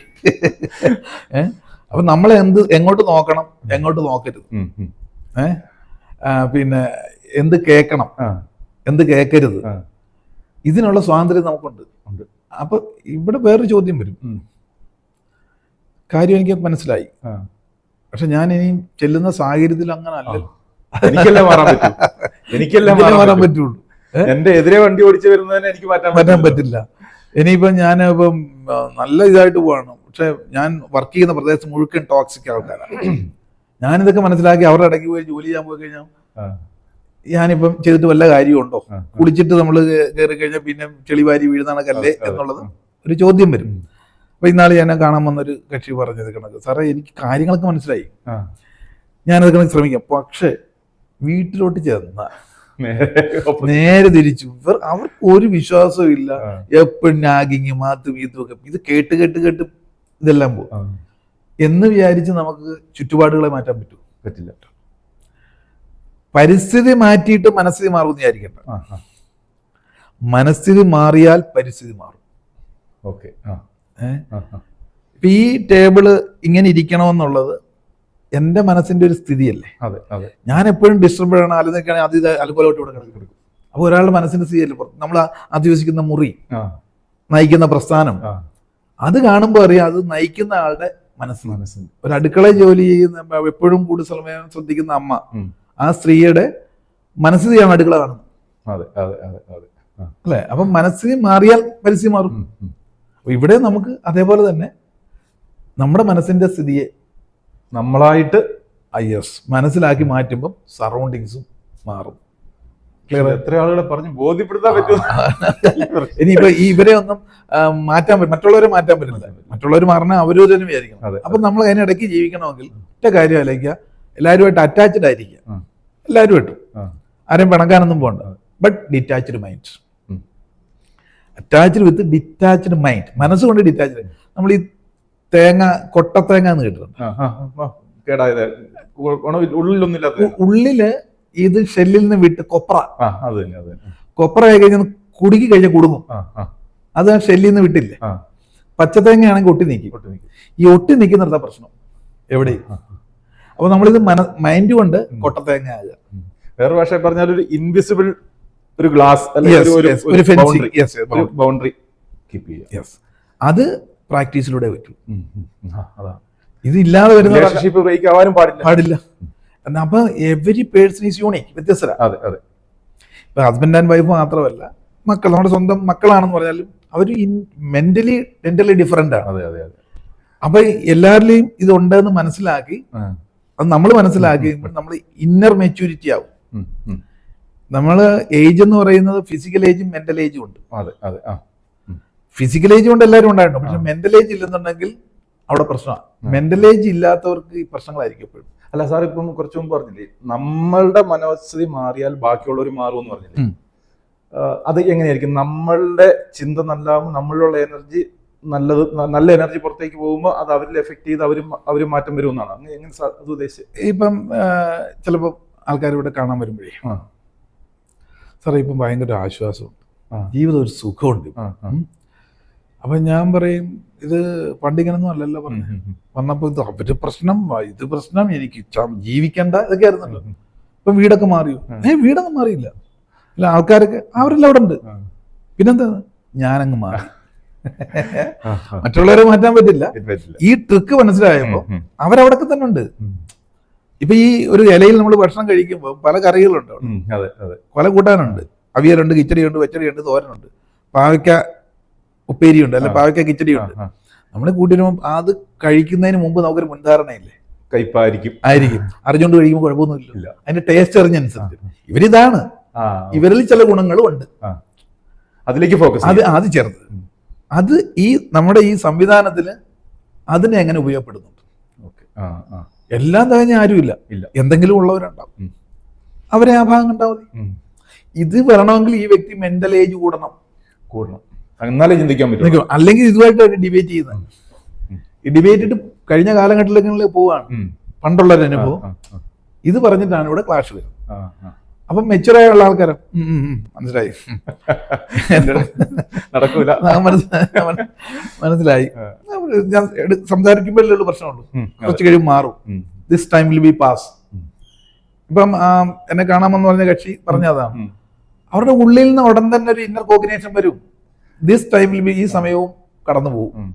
Speaker 1: ഏഹ് അപ്പൊ നമ്മൾ എന്ത് എങ്ങോട്ട് നോക്കണം എങ്ങോട്ട് നോക്കരുത്. ഏഹ് പിന്നെ എന്ത് കേൾക്കണം എന്ത് കേൾക്കരുത് ഇതിനുള്ള സ്വാതന്ത്ര്യം നമുക്കുണ്ട്.
Speaker 2: ഉണ്ട്.
Speaker 1: അപ്പൊ ഇവിടെ വേറൊരു ചോദ്യം വരും. കാര്യം എനിക്ക് മനസ്സിലായി. പക്ഷെ ഞാൻ ഇനിയും ചെല്ലുന്ന സാഹചര്യത്തിൽ അങ്ങനെ അല്ല.
Speaker 2: എനിക്കല്ലേ മാറാൻ പറ്റൂ. എനിക്കെല്ലാം
Speaker 1: മാറാൻ
Speaker 2: മാറാൻ പറ്റൂ.
Speaker 1: പറ്റുള്ളൂ.
Speaker 2: എന്റെ എതിരെ വണ്ടി ഓടിച്ചു വരുന്നതിനെ എനിക്ക് മാറ്റാൻ
Speaker 1: മാറ്റാൻ
Speaker 2: പറ്റില്ല.
Speaker 1: ഇനിയിപ്പം ഞാൻ ഇപ്പം നല്ല ഇതായിട്ട് പോവാണ്. പക്ഷെ ഞാൻ വർക്ക് ചെയ്യുന്ന പ്രദേശം മുഴുക്കൻ ടോക്സിക് ആൾക്കാരാണ് ഞാനിതൊക്കെ മനസ്സിലാക്കി അവരുടെ ഇടയ്ക്ക് പോയി ജോലി ചെയ്യാൻ പോയി കഴിഞ്ഞാൽ ഞാനിപ്പം ചെയ്തിട്ട് വല്ല കാര്യമുണ്ടോ? കുളിച്ചിട്ട് നമ്മൾ കയറി കഴിഞ്ഞാൽ പിന്നെ ചെളിവാരി വീഴുന്ന കണക്കല്ലേ
Speaker 2: അതെ, അതെ.
Speaker 1: എന്നുള്ളത് ഒരു ചോദ്യം വരും. അപ്പൊ ഇന്നാളെ എന്നെ കാണാൻ വന്നൊരു കക്ഷി പറഞ്ഞത് കണക്ക്. സാറേ എനിക്ക് കാര്യങ്ങളൊക്കെ മനസ്സിലായി. ഞാനത് കണക്ക് ശ്രമിക്കാം. പക്ഷെ വീട്ടിലോട്ട് ചെന്ന
Speaker 2: നേരെ
Speaker 1: തിരിച്ചു. ഇവർ അവർക്ക് ഒരു വിശ്വാസവും ഇല്ല. എപ്പോഴും നാഗിങ് മാത്തും ഒക്കെ. ഇത് കേട്ട് കേട്ട് കേട്ട് ഇതെല്ലാം പോകും. എന്ന് വിചാരിച്ച് നമുക്ക് ചുറ്റുപാടുകളെ മാറ്റാൻ പറ്റും
Speaker 2: പറ്റില്ല
Speaker 1: പരിസ്ഥിതി മാറ്റിയിട്ട് മനസ്ഥിതി മാറും
Speaker 2: വിചാരിക്കട്ടെ
Speaker 1: മനസ്ഥിതി മാറിയാൽ പരിസ്ഥിതി മാറും.
Speaker 2: ഓക്കെ.
Speaker 1: ഇപ്പൊ ഈ ടേബിൾ ഇങ്ങനെ ഇരിക്കണമെന്നുള്ളത് എന്റെ മനസ്സിന്റെ ഒരു സ്ഥിതിയല്ലേ?
Speaker 2: അതെ അതെ.
Speaker 1: ഞാൻ എപ്പോഴും ഡിസ്റ്റർബ് ആണ് ആലോചിക്കുകയാണെങ്കിൽ അത് ഇത് ഇവിടെ കിടക്കും. അപ്പോൾ ഒരാളുടെ മനസ്സിന്റെ സ്ഥിതിയല്ലേ? പുറത്ത് നമ്മൾ അധിവസിക്കുന്ന മുറി നയിക്കുന്ന പ്രസ്ഥാനം അത് കാണുമ്പോൾ അറിയാം അത് നയിക്കുന്ന ആളുടെ മനസ്സ്
Speaker 2: മനസ്സിന്
Speaker 1: ഒരു അടുക്കള ജോലി ചെയ്യുന്ന എപ്പോഴും കൂടുതൽ സമയം ശ്രദ്ധിക്കുന്ന അമ്മ ആ സ്ത്രീയുടെ മനസ്ഥിതിയാണ് അടുക്കള കാണുന്നത്.
Speaker 2: അതെ അതെ അതെ അതെ.
Speaker 1: അല്ലെ? അപ്പം മനസ്സിന് മാറിയാൽ പരിസ്ഥിതി മാറും. ഇവിടെ നമുക്ക് അതേപോലെ തന്നെ നമ്മുടെ മനസ്സിന്റെ സ്ഥിതിയെ
Speaker 2: നമ്മളായിട്ട്
Speaker 1: ഐ എസ് മനസ്സിലാക്കി മാറ്റുമ്പം സറൗണ്ടിങ്സും മാറും. ക്ലിയർ
Speaker 2: എത്ര ആളുകളെ പറഞ്ഞ് ബോധ്യപ്പെടുത്താൻ പറ്റും (laughs)
Speaker 1: ഇനിയിപ്പോ ഈ ഇവരെ ഒന്നും മാറ്റാൻ പറ്റും മറ്റുള്ളവരെ മാറ്റാൻ പറ്റില്ല. മറ്റുള്ളവർ മാറണ അവരോ തന്നെ വിചാരിക്കണം. അപ്പൊ നമ്മൾ അതിനിടയ്ക്ക് ജീവിക്കണമെങ്കിൽ ഒറ്റ കാര്യം ആലോചിക്കുക. എല്ലാവരുമായിട്ട് അറ്റാച്ച്ഡ് ആയിരിക്കുക. എല്ലാവരുമായിട്ടും
Speaker 2: ആ.
Speaker 1: ആരെയും പിണക്കാനൊന്നും പോകണ്ട but detached mind. Attached with detached mind മനസ്സുകൊണ്ട് ഡിറ്റാച്ച്ഡ് നമ്മൾ ഈ തേങ്ങ കൊട്ടത്തേങ്ങ എന്ന് കേട്ടിട്ടുണ്ട് ഉള്ളിൽ ഇത് ഷെല്ലിൽ നിന്ന് വിട്ട് കൊപ്ര. കൊപ്ര ആയി കഴിഞ്ഞാൽ കുടുക്കി കഴിഞ്ഞ കുടുങ്ങും. അത് ആ. ഷെല്ലിൽ നിന്ന് വിട്ടില്ല?
Speaker 2: പച്ച
Speaker 1: പച്ചത്തേങ്ങയാണെങ്കിൽ ഒട്ടി നീക്കി.
Speaker 2: നിൽക്കും.
Speaker 1: ഈ ഒട്ടി നിൽക്കുന്നിടത്ത പ്രശ്നം.
Speaker 2: എവിടെ?
Speaker 1: അപ്പൊ നമ്മളിത് മന മൈൻഡ് കൊണ്ട് കൊട്ടത്തേങ്ങ ആകുക.
Speaker 2: വേറെ ഭാഷ പറഞ്ഞാൽ ഒരു ഇൻവിസിബിൾ ഒരു ഗ്ലാസ് ബൗണ്ടറി കീപ്പ് ചെയ്യുക.
Speaker 1: യെസ് അത് പ്രാക്ടീസിലൂടെ പറ്റൂ.
Speaker 2: ഉം, ഉം, ഉം. ആ, അതാ.
Speaker 1: ഇത് ഇല്ലാതെ വരുന്ന
Speaker 2: റിലേഷൻഷിപ്പ് ബ്രേക്ക് ആവാനും പാടില്ല.
Speaker 1: അപ്പൊ എവരി പേഴ്സൺ ഈസ് യൂണിക് വ്യത്യസ്തരാ.
Speaker 2: അതെ അതെ.
Speaker 1: ഇപ്പൊ ഹസ്ബൻഡ് ആൻഡ് വൈഫ് മാത്രമല്ല മക്കൾ നമ്മുടെ സ്വന്തം മക്കളാണെന്ന് പറഞ്ഞാലും അവർ മെന്റലി മെന്റലി ഡിഫറെന്റ് ആണ്.
Speaker 2: അതെ അതെ അതെ.
Speaker 1: അപ്പൊ എല്ലാവരിലെയും ഇതുണ്ടെന്ന് മനസ്സിലാക്കി അത് നമ്മൾ മനസ്സിലാക്കി നമ്മൾ ഇന്നർ മെച്യൂരിറ്റി ആവും. നമ്മൾ ഏജ് എന്ന് പറയുന്നത് ഫിസിക്കൽ ഏജും മെന്റൽ ഏജും ഉണ്ട്.
Speaker 2: അതെ അതെ ആ.
Speaker 1: ഫിസിക്കൽ ഏജ് കൊണ്ട് എല്ലാവരും ഉണ്ടായിരുന്നു പക്ഷെ മെന്റൽ ഏജ് ഇല്ലെന്നുണ്ടെങ്കിൽ അവിടെ പ്രശ്നമാണ്. മെന്റൽ ഏജ് ഇല്ലാത്തവർക്ക് ഈ പ്രശ്നങ്ങളായിരിക്കും എപ്പോഴും.
Speaker 2: അല്ല സാർ ഇപ്പം കുറച്ചു മുമ്പ് പറഞ്ഞില്ലേ? നമ്മളുടെ മനോസ്ഥിതി മാറിയാൽ ബാക്കിയുള്ളവർ മാറും എന്ന് പറഞ്ഞില്ലേ അത് എങ്ങനെയായിരിക്കും? നമ്മളുടെ ചിന്ത നല്ലതാകുമ്പോൾ നമ്മളിലുള്ള എനർജി നല്ലത് നല്ല എനർജി പുറത്തേക്ക് പോകുമ്പോൾ അത് അവരിൽ എഫക്ട് ചെയ്ത് അവരും അവർ മാറ്റം വരുമെന്നാണ്? അങ്ങനെ എങ്ങനെ അത് ഉദ്ദേശിച്ചത്
Speaker 1: ഇപ്പം ചിലപ്പോൾ ആൾക്കാർ ഇവിടെ കാണാൻ വരുമ്പോഴേ. സാറേ ഇപ്പം ഭയങ്കര ആശ്വാസമുണ്ട്. ജീവിതം ഒരു സുഖമുണ്ട്. അപ്പൊ ഞാൻ പറയും ഇത് പണ്ടിങ്ങനൊന്നും അല്ലല്ലോ പറഞ്ഞു. വന്നപ്പോൾ ഇത് അവർ പ്രശ്നം ഇത് പ്രശ്നം എനിക്ക് ജീവിക്കണ്ട ഇതൊക്കെ ആയിരുന്നല്ലോ. ഇപ്പൊ വീടൊക്കെ മാറിയോ? ഏ വീടൊന്നും മാറിയില്ല. അല്ല ആൾക്കാരൊക്കെ അവരെല്ലാം അവിടെ ഉണ്ട്. പിന്നെന്താ? ഞാനങ്ങ് മാറി. മറ്റുള്ളവരെ മാറ്റാൻ പറ്റില്ല. ഈ ട്രിക്ക് മനസ്സിലായപ്പോ അവരവിടൊക്കെ തന്നെ ഉണ്ട്. ഇപ്പൊ ഈ ഒരു ഇലയിൽ നമ്മൾ ഭക്ഷണം കഴിക്കുമ്പോൾ പല കറികളുണ്ട് പല കൂട്ടാനുണ്ട്. അവിയലുണ്ട് കിച്ചടിയുണ്ട് വെച്ചടിയുണ്ട് തോരനുണ്ട്. പാവയ്ക്ക ഉപ്പേരിയുണ്ട് അല്ലെ. പാവയ്ക്ക കിച്ചടിയുണ്ട്.
Speaker 2: നമ്മൾ ആ.
Speaker 1: നമ്മൾ കൂട്ടിരുമ്പോൾ അത് കഴിക്കുന്നതിന് മുമ്പ് നമുക്കൊരു മുൻധാരണയില്ലേ.
Speaker 2: കയ്പായിരിക്കും.
Speaker 1: ആയിരിക്കും. അറിഞ്ഞുകൊണ്ട് കഴിക്കുമ്പോൾ കുഴപ്പമൊന്നുമില്ല. അതിന്റെ ടേസ്റ്റ് അറിഞ്ഞനുസരിച്ച്. ഇവരിതാണ്. ഇവരിൽ ചില ഗുണങ്ങളും ഉണ്ട്.
Speaker 2: അതിലേക്ക് ഫോക്കസ്
Speaker 1: അത് അത് ചേർത്ത്. അത് ഈ നമ്മുടെ ഈ സംവിധാനത്തിൽ അതിനെ എങ്ങനെ ഉപയോഗപ്പെടുന്നുണ്ട് എല്ലാം തകഞ്ഞ ആരുമില്ല.
Speaker 2: ഇല്ല.
Speaker 1: എന്തെങ്കിലും ഉള്ളവരുണ്ടാവും. അവരെ ആ ഭാഗം കണ്ടാൽ മതി. ഇത് വരണമെങ്കിൽ ഈ വ്യക്തി മെന്റൽ ഏജ് കൂടണം.
Speaker 2: കൂടണം. എന്നാലേ ചിന്തിക്കാൻ പറ്റും.
Speaker 1: അല്ലെങ്കിൽ ഇതുമായിട്ട് ഡിബേറ്റ് ചെയ്യുന്നത് ഈ ഡിബേറ്റ് ഇട്ട് കഴിഞ്ഞ കാലഘട്ടത്തിലേക്ക് പോവാണ്. പണ്ടുള്ള ഒരു അനുഭവം ഇത് പറഞ്ഞിട്ടാണ് ഇവിടെ ക്ലാഷ് വരുന്നത് അപ്പൊ മെച്ചുറായ ഉള്ള ആൾക്കാരും മനസ്സിലായി.
Speaker 2: നടക്കൂല. (laughs)
Speaker 1: മനസ്സിലായി. ഞാൻ സംസാരിക്കുമ്പോഴല്ലേ ഉള്ളൂ പ്രശ്നമുള്ളൂ. കുറച്ച് കഴിയുമ്പോൾ മാറും. This time will be pass ഇപ്പം എന്നെ കാണാമെന്ന് പറഞ്ഞ കക്ഷി പറഞ്ഞതാണ്. അവരുടെ ഉള്ളിൽ നിന്ന് ഉടൻ തന്നെ ഒരു ഇന്നർ കോമ്പിനേഷൻ വരും. ദിസ് ടൈം വിൽ ബി ഈ സമയവും കടന്നു പോകും.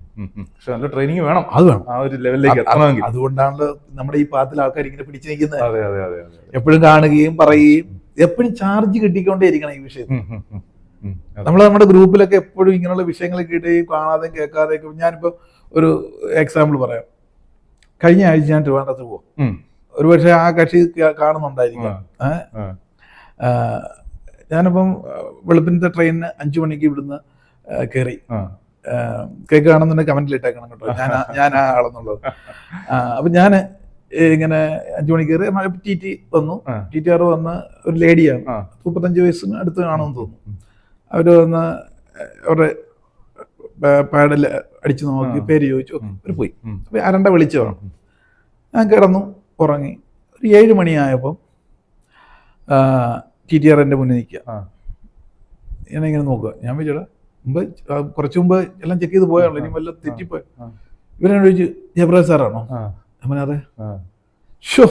Speaker 2: പക്ഷെ നല്ല ട്രെയിനിങ് വേണം.
Speaker 1: അത് വേണം.
Speaker 2: ആ ഒരു ലെവലിലേക്ക് എത്തണമെങ്കിൽ.
Speaker 1: അതുകൊണ്ടാണ് നമ്മുടെ ഈ പാത്തിൽ ആൾക്കാർ ഇങ്ങനെ പിടിച്ചു നിൽക്കുന്നത്
Speaker 2: അതെ അതെ അതെ
Speaker 1: എപ്പോഴും കാണുകയും പറയുകയും എപ്പോഴും ചാർജ് കിട്ടിക്കൊണ്ടേ ഇരിക്കണം ഈ വിഷയം. നമ്മൾ നമ്മുടെ ഗ്രൂപ്പിലൊക്കെ എപ്പോഴും ഇങ്ങനെയുള്ള വിഷയങ്ങൾ കിട്ടുകയും കാണാതെയും കേൾക്കാതെയും ഞാനിപ്പോൾ ഒരു എക്സാമ്പിൾ പറയാം. കഴിഞ്ഞ ആഴ്ച ഞാൻ ട്രിവാൻഡ്രത്ത് പോകും
Speaker 2: ഒരു
Speaker 1: ഒരുപക്ഷെ ആ കക്ഷി കാണുന്നുണ്ടായിരിക്കും. ഞാനിപ്പം വെളുപ്പിനത്തെ ട്രെയിനിന് അഞ്ചു മണിക്ക് ഇവിടുന്ന് കയറി
Speaker 2: ആ.
Speaker 1: കേക്ക് കാണുന്നുണ്ടെങ്കിൽ കമന്റിൽ ഇട്ടേക്കണം കേട്ടോ. ഞാൻ ഞാൻ ആ ആളെന്നുള്ളത്. അപ്പൊ ഞാൻ ഇങ്ങനെ അഞ്ചു മണി കയറി ടി ടി വന്നു. ടി ടി ആർ വന്ന് ഒരു ലേഡിയാണ്. മുപ്പത്തഞ്ച് വയസ്സിന് അടുത്ത് കാണുമെന്ന് തോന്നുന്നു. അവർ വന്ന് അവരുടെ പാഡിൽ അടിച്ചു നോക്കി. പേര് ചോദിച്ചു.
Speaker 2: അവർ
Speaker 1: അവർ പോയി.
Speaker 2: അപ്പോൾ
Speaker 1: അപ്പൊ അരണ്ട വിളിച്ചു പറഞ്ഞു. ഞാൻ കിടന്നു ഉറങ്ങി. ഒരു ഏഴ് മണിയായപ്പം ടി ടി ആർ എന്റെ മുന്നിൽ നിൽക്കുക. ഞാനിങ്ങനെ നോക്കുക. ഞാൻ വിചാരിച്ചു മുമ്പ് കുറച്ച് മുമ്പ് എല്ലാം ചെക്ക് ചെയ്ത് പോയാണല്ലോ ഇനി വല്ല തെറ്റിപ്പോയി
Speaker 2: ആ.
Speaker 1: ഇവരോട് ചോദിച്ചു ജയപ്രകാശ് സാറാണോ. അവൻ അതെ. ഷോ.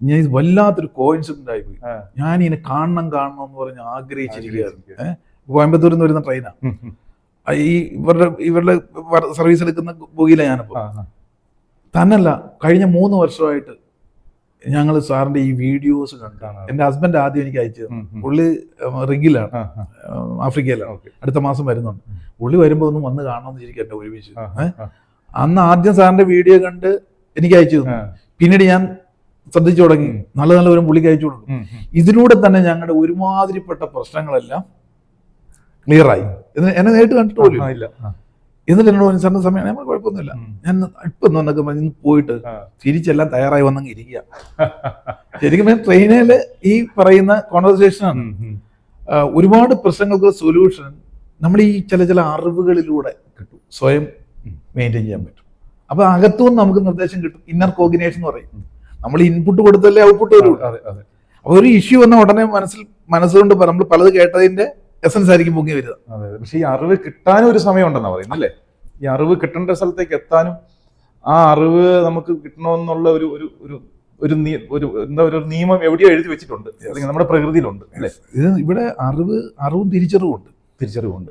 Speaker 1: ഞാൻ ഇത് വല്ലാത്തൊരു കോയിൻസിഡന്റ് ആയിപ്പോയി. ഞാൻ ഇതിനെ കാണണം കാണണം എന്ന് പറഞ്ഞ് ആഗ്രഹിച്ചിരിക്കുകയായിരുന്നു
Speaker 2: ആഗ്രഹിച്ചിരിക്കുക.
Speaker 1: ഏഹ് കോയമ്പത്തൂരിൽ നിന്ന് വരുന്ന ട്രെയിനാണ്. ഈ ഇവരുടെ ഇവരുടെ സർവീസ് എടുക്കുന്ന ബോഗിയിലാണ് ഞാനിപ്പോൾ. തന്നല്ല കഴിഞ്ഞ മൂന്ന് വർഷമായിട്ട് ഞങ്ങൾ സാറിന്റെ ഈ വീഡിയോസ്
Speaker 2: കണ്ടാണ്.
Speaker 1: എന്റെ ഹസ്ബൻഡ് ആദ്യം എനിക്ക് അയച്ചത്. പുള്ളി റിഗിലാണ്. ആഫ്രിക്കയിലാണ്. അടുത്ത മാസം വരുന്നുണ്ട്. പുള്ളി വരുമ്പോൾ ഒന്ന് വന്ന് കാണണമെന്ന് ഇരിക്കും എന്നെ ഒരുമിച്ച്. അന്ന് ആദ്യം സാറിന്റെ വീഡിയോ കണ്ട് എനിക്ക് അയച്ചു തന്നു. പിന്നീട് ഞാൻ ശ്രദ്ധിച്ചു തുടങ്ങി. നല്ല നല്ല ഒരു പുള്ളിക്ക് അയച്ചു കൊടുക്കും. ഇതിലൂടെ തന്നെ ഞങ്ങളുടെ ഒരുമാതിരിപ്പെട്ട പ്രശ്നങ്ങളെല്ലാം ക്ലിയർ ആയി എന്നെ നേരിട്ട് കണ്ടിട്ട് പോലും ഇല്ല. എന്നിട്ട് എന്നോട് പറഞ്ഞു സാറിന് സമയം ഞാൻ പറഞ്ഞു, കുഴപ്പമൊന്നുമില്ല ഞാൻ ഇപ്പൊ എന്നൊക്കെ പറഞ്ഞ് ഇന്ന് പോയിട്ട്. തിരിച്ചെല്ലാം തയ്യാറായി വന്നങ്ങ് ഇരിക്കുക. (laughs) ശരിക്കും ട്രെയിനിൽ ഈ പറയുന്ന കോൺവെർസേഷനാണ്.
Speaker 2: ഉം.
Speaker 1: ഒരുപാട് പ്രശ്നങ്ങൾക്ക് സൊല്യൂഷൻ നമ്മൾ ഈ ചില ചില അറിവുകളിലൂടെ കിട്ടും. സ്വയം മെയിന്റെയിൻ ചെയ്യാൻ പറ്റും. അപ്പൊ അകത്തുനിന്ന് നമുക്ക് നിർദ്ദേശം കിട്ടും. ഇന്നർ കോർഡിനേഷൻ എന്ന് പറയും. നമ്മൾ ഇൻപുട്ട് കൊടുത്തല്ലേ ഔട്ട്പുട്ട്
Speaker 2: വരും.
Speaker 1: അപ്പൊ ഒരു ഇഷ്യൂ വന്ന ഉടനെ മനസ്സിൽ മനസ്സുകൊണ്ട് നമ്മൾ പലത് കേട്ടതിന്റെ എസൻസ് ആയിരിക്കും പൊങ്ങി വരിക.
Speaker 2: അതെ. പക്ഷെ ഈ അറിവ് കിട്ടാനും ഒരു സമയം ഉണ്ടെന്നാ പറയുന്നത് അല്ലേ? ഈ അറിവ് കിട്ടേണ്ട സ്ഥലത്തേക്ക് എത്താനും ആ അറിവ് നമുക്ക് കിട്ടണമെന്നുള്ള ഒരു ഒരു ഒരു ഒരു ഒരു എന്താ ഒരു നിയമം എവിടെയോ എഴുതി വെച്ചിട്ടുണ്ട്. അല്ലെങ്കിൽ നമ്മുടെ പ്രകൃതിയിലുണ്ട് അല്ലേ?
Speaker 1: ഇത് ഇവിടെ അറിവ് അറിവും തിരിച്ചറിവും ഉണ്ട്.
Speaker 2: തിരിച്ചറിവുണ്ട്.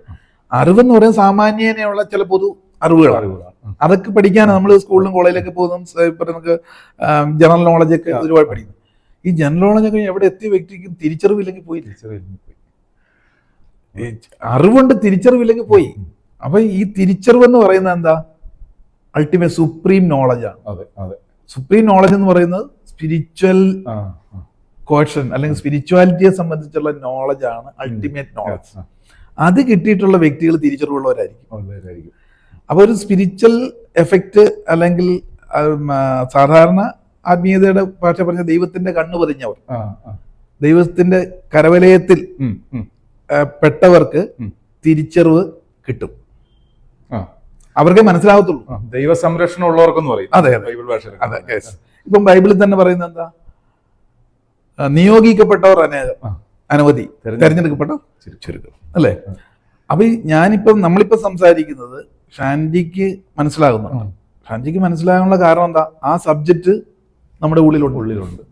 Speaker 1: അറിവെന്ന് പറയുന്നത് സാമാന്യേനയുള്ള ചില പൊതു അറിവുകൾ
Speaker 2: അറിവുകളാണ്.
Speaker 1: അതൊക്കെ പഠിക്കാനാണ് നമ്മൾ സ്കൂളിലും കോളേജിലൊക്കെ പോകുന്ന ഇപ്പം നമുക്ക് ജനറൽ നോളജ് ഒക്കെ ഒരുപാട് പഠിക്കുന്നു ഈ ജനറൽ നോളജ് ഒക്കെ എവിടെ എത്തിയ വ്യക്തിക്കും തിരിച്ചറിവില്ലെങ്കിൽ പോയി
Speaker 2: തിരിച്ചറിവില്ലെങ്കിൽ പോയി.
Speaker 1: അറിവുണ്ട് തിരിച്ചറിവില്ലെങ്കിൽ പോയി. അപ്പൊ ഈ തിരിച്ചറിവ് എന്ന് പറയുന്നത് എന്താ? അൾട്ടിമേറ്റ് സുപ്രീം നോളജാണ്
Speaker 2: അതെ അതെ.
Speaker 1: സുപ്രീം നോളജ് എന്ന് പറയുന്നത് സ്പിരിച്വൽ
Speaker 2: ആ.
Speaker 1: അല്ലെങ്കിൽ സ്പിരിച്വാലിറ്റിയെ സംബന്ധിച്ചുള്ള നോളജാണ് അൾട്ടിമേറ്റ് നോളജ് അത് കിട്ടിയിട്ടുള്ള വ്യക്തികൾ തിരിച്ചറിവുള്ളവരായിരിക്കും.
Speaker 2: അപ്പൊ
Speaker 1: അപ്പോൾ ഒരു സ്പിരിച്വൽ എഫക്റ്റ് അല്ലെങ്കിൽ സാധാരണ ആത്മീയതയുടെ ഭാഷ പറഞ്ഞ ദൈവത്തിന്റെ കണ്ണു പതിഞ്ഞവർ. ദൈവത്തിന്റെ കരവലയത്തിൽ പെട്ടവർക്ക് തിരിച്ചറിവ് കിട്ടും. അവർക്ക് മനസ്സിലാവത്തുള്ളൂ.
Speaker 2: ദൈവ സംരക്ഷണം ഉള്ളവർക്കെന്ന് പറയും.
Speaker 1: അതെ.
Speaker 2: ബൈബിൾ ഭാഷ
Speaker 1: അതെ. ഇപ്പം ബൈബിളിൽ തന്നെ പറയുന്നത് എന്താ? നിയോഗിക്കപ്പെട്ടവർ അനേകം. അനവധി.
Speaker 2: തെരഞ്ഞെടുക്ക-
Speaker 1: തെരഞ്ഞെടുക്കപ്പെട്ട ചുരുക്കം. അല്ലേ? അപ്പൊ ഞാനിപ്പം നമ്മളിപ്പോ സംസാരിക്കുന്നത് ഷാൻജിക്ക് മനസ്സിലാകുന്നു ഷാൻജിക്ക് മനസ്സിലാകാനുള്ള കാരണം എന്താ? ആ സബ്ജക്റ്റ് നമ്മുടെ ഉള്ളിലുണ്ട്.
Speaker 2: ഉള്ളിലുണ്ട്.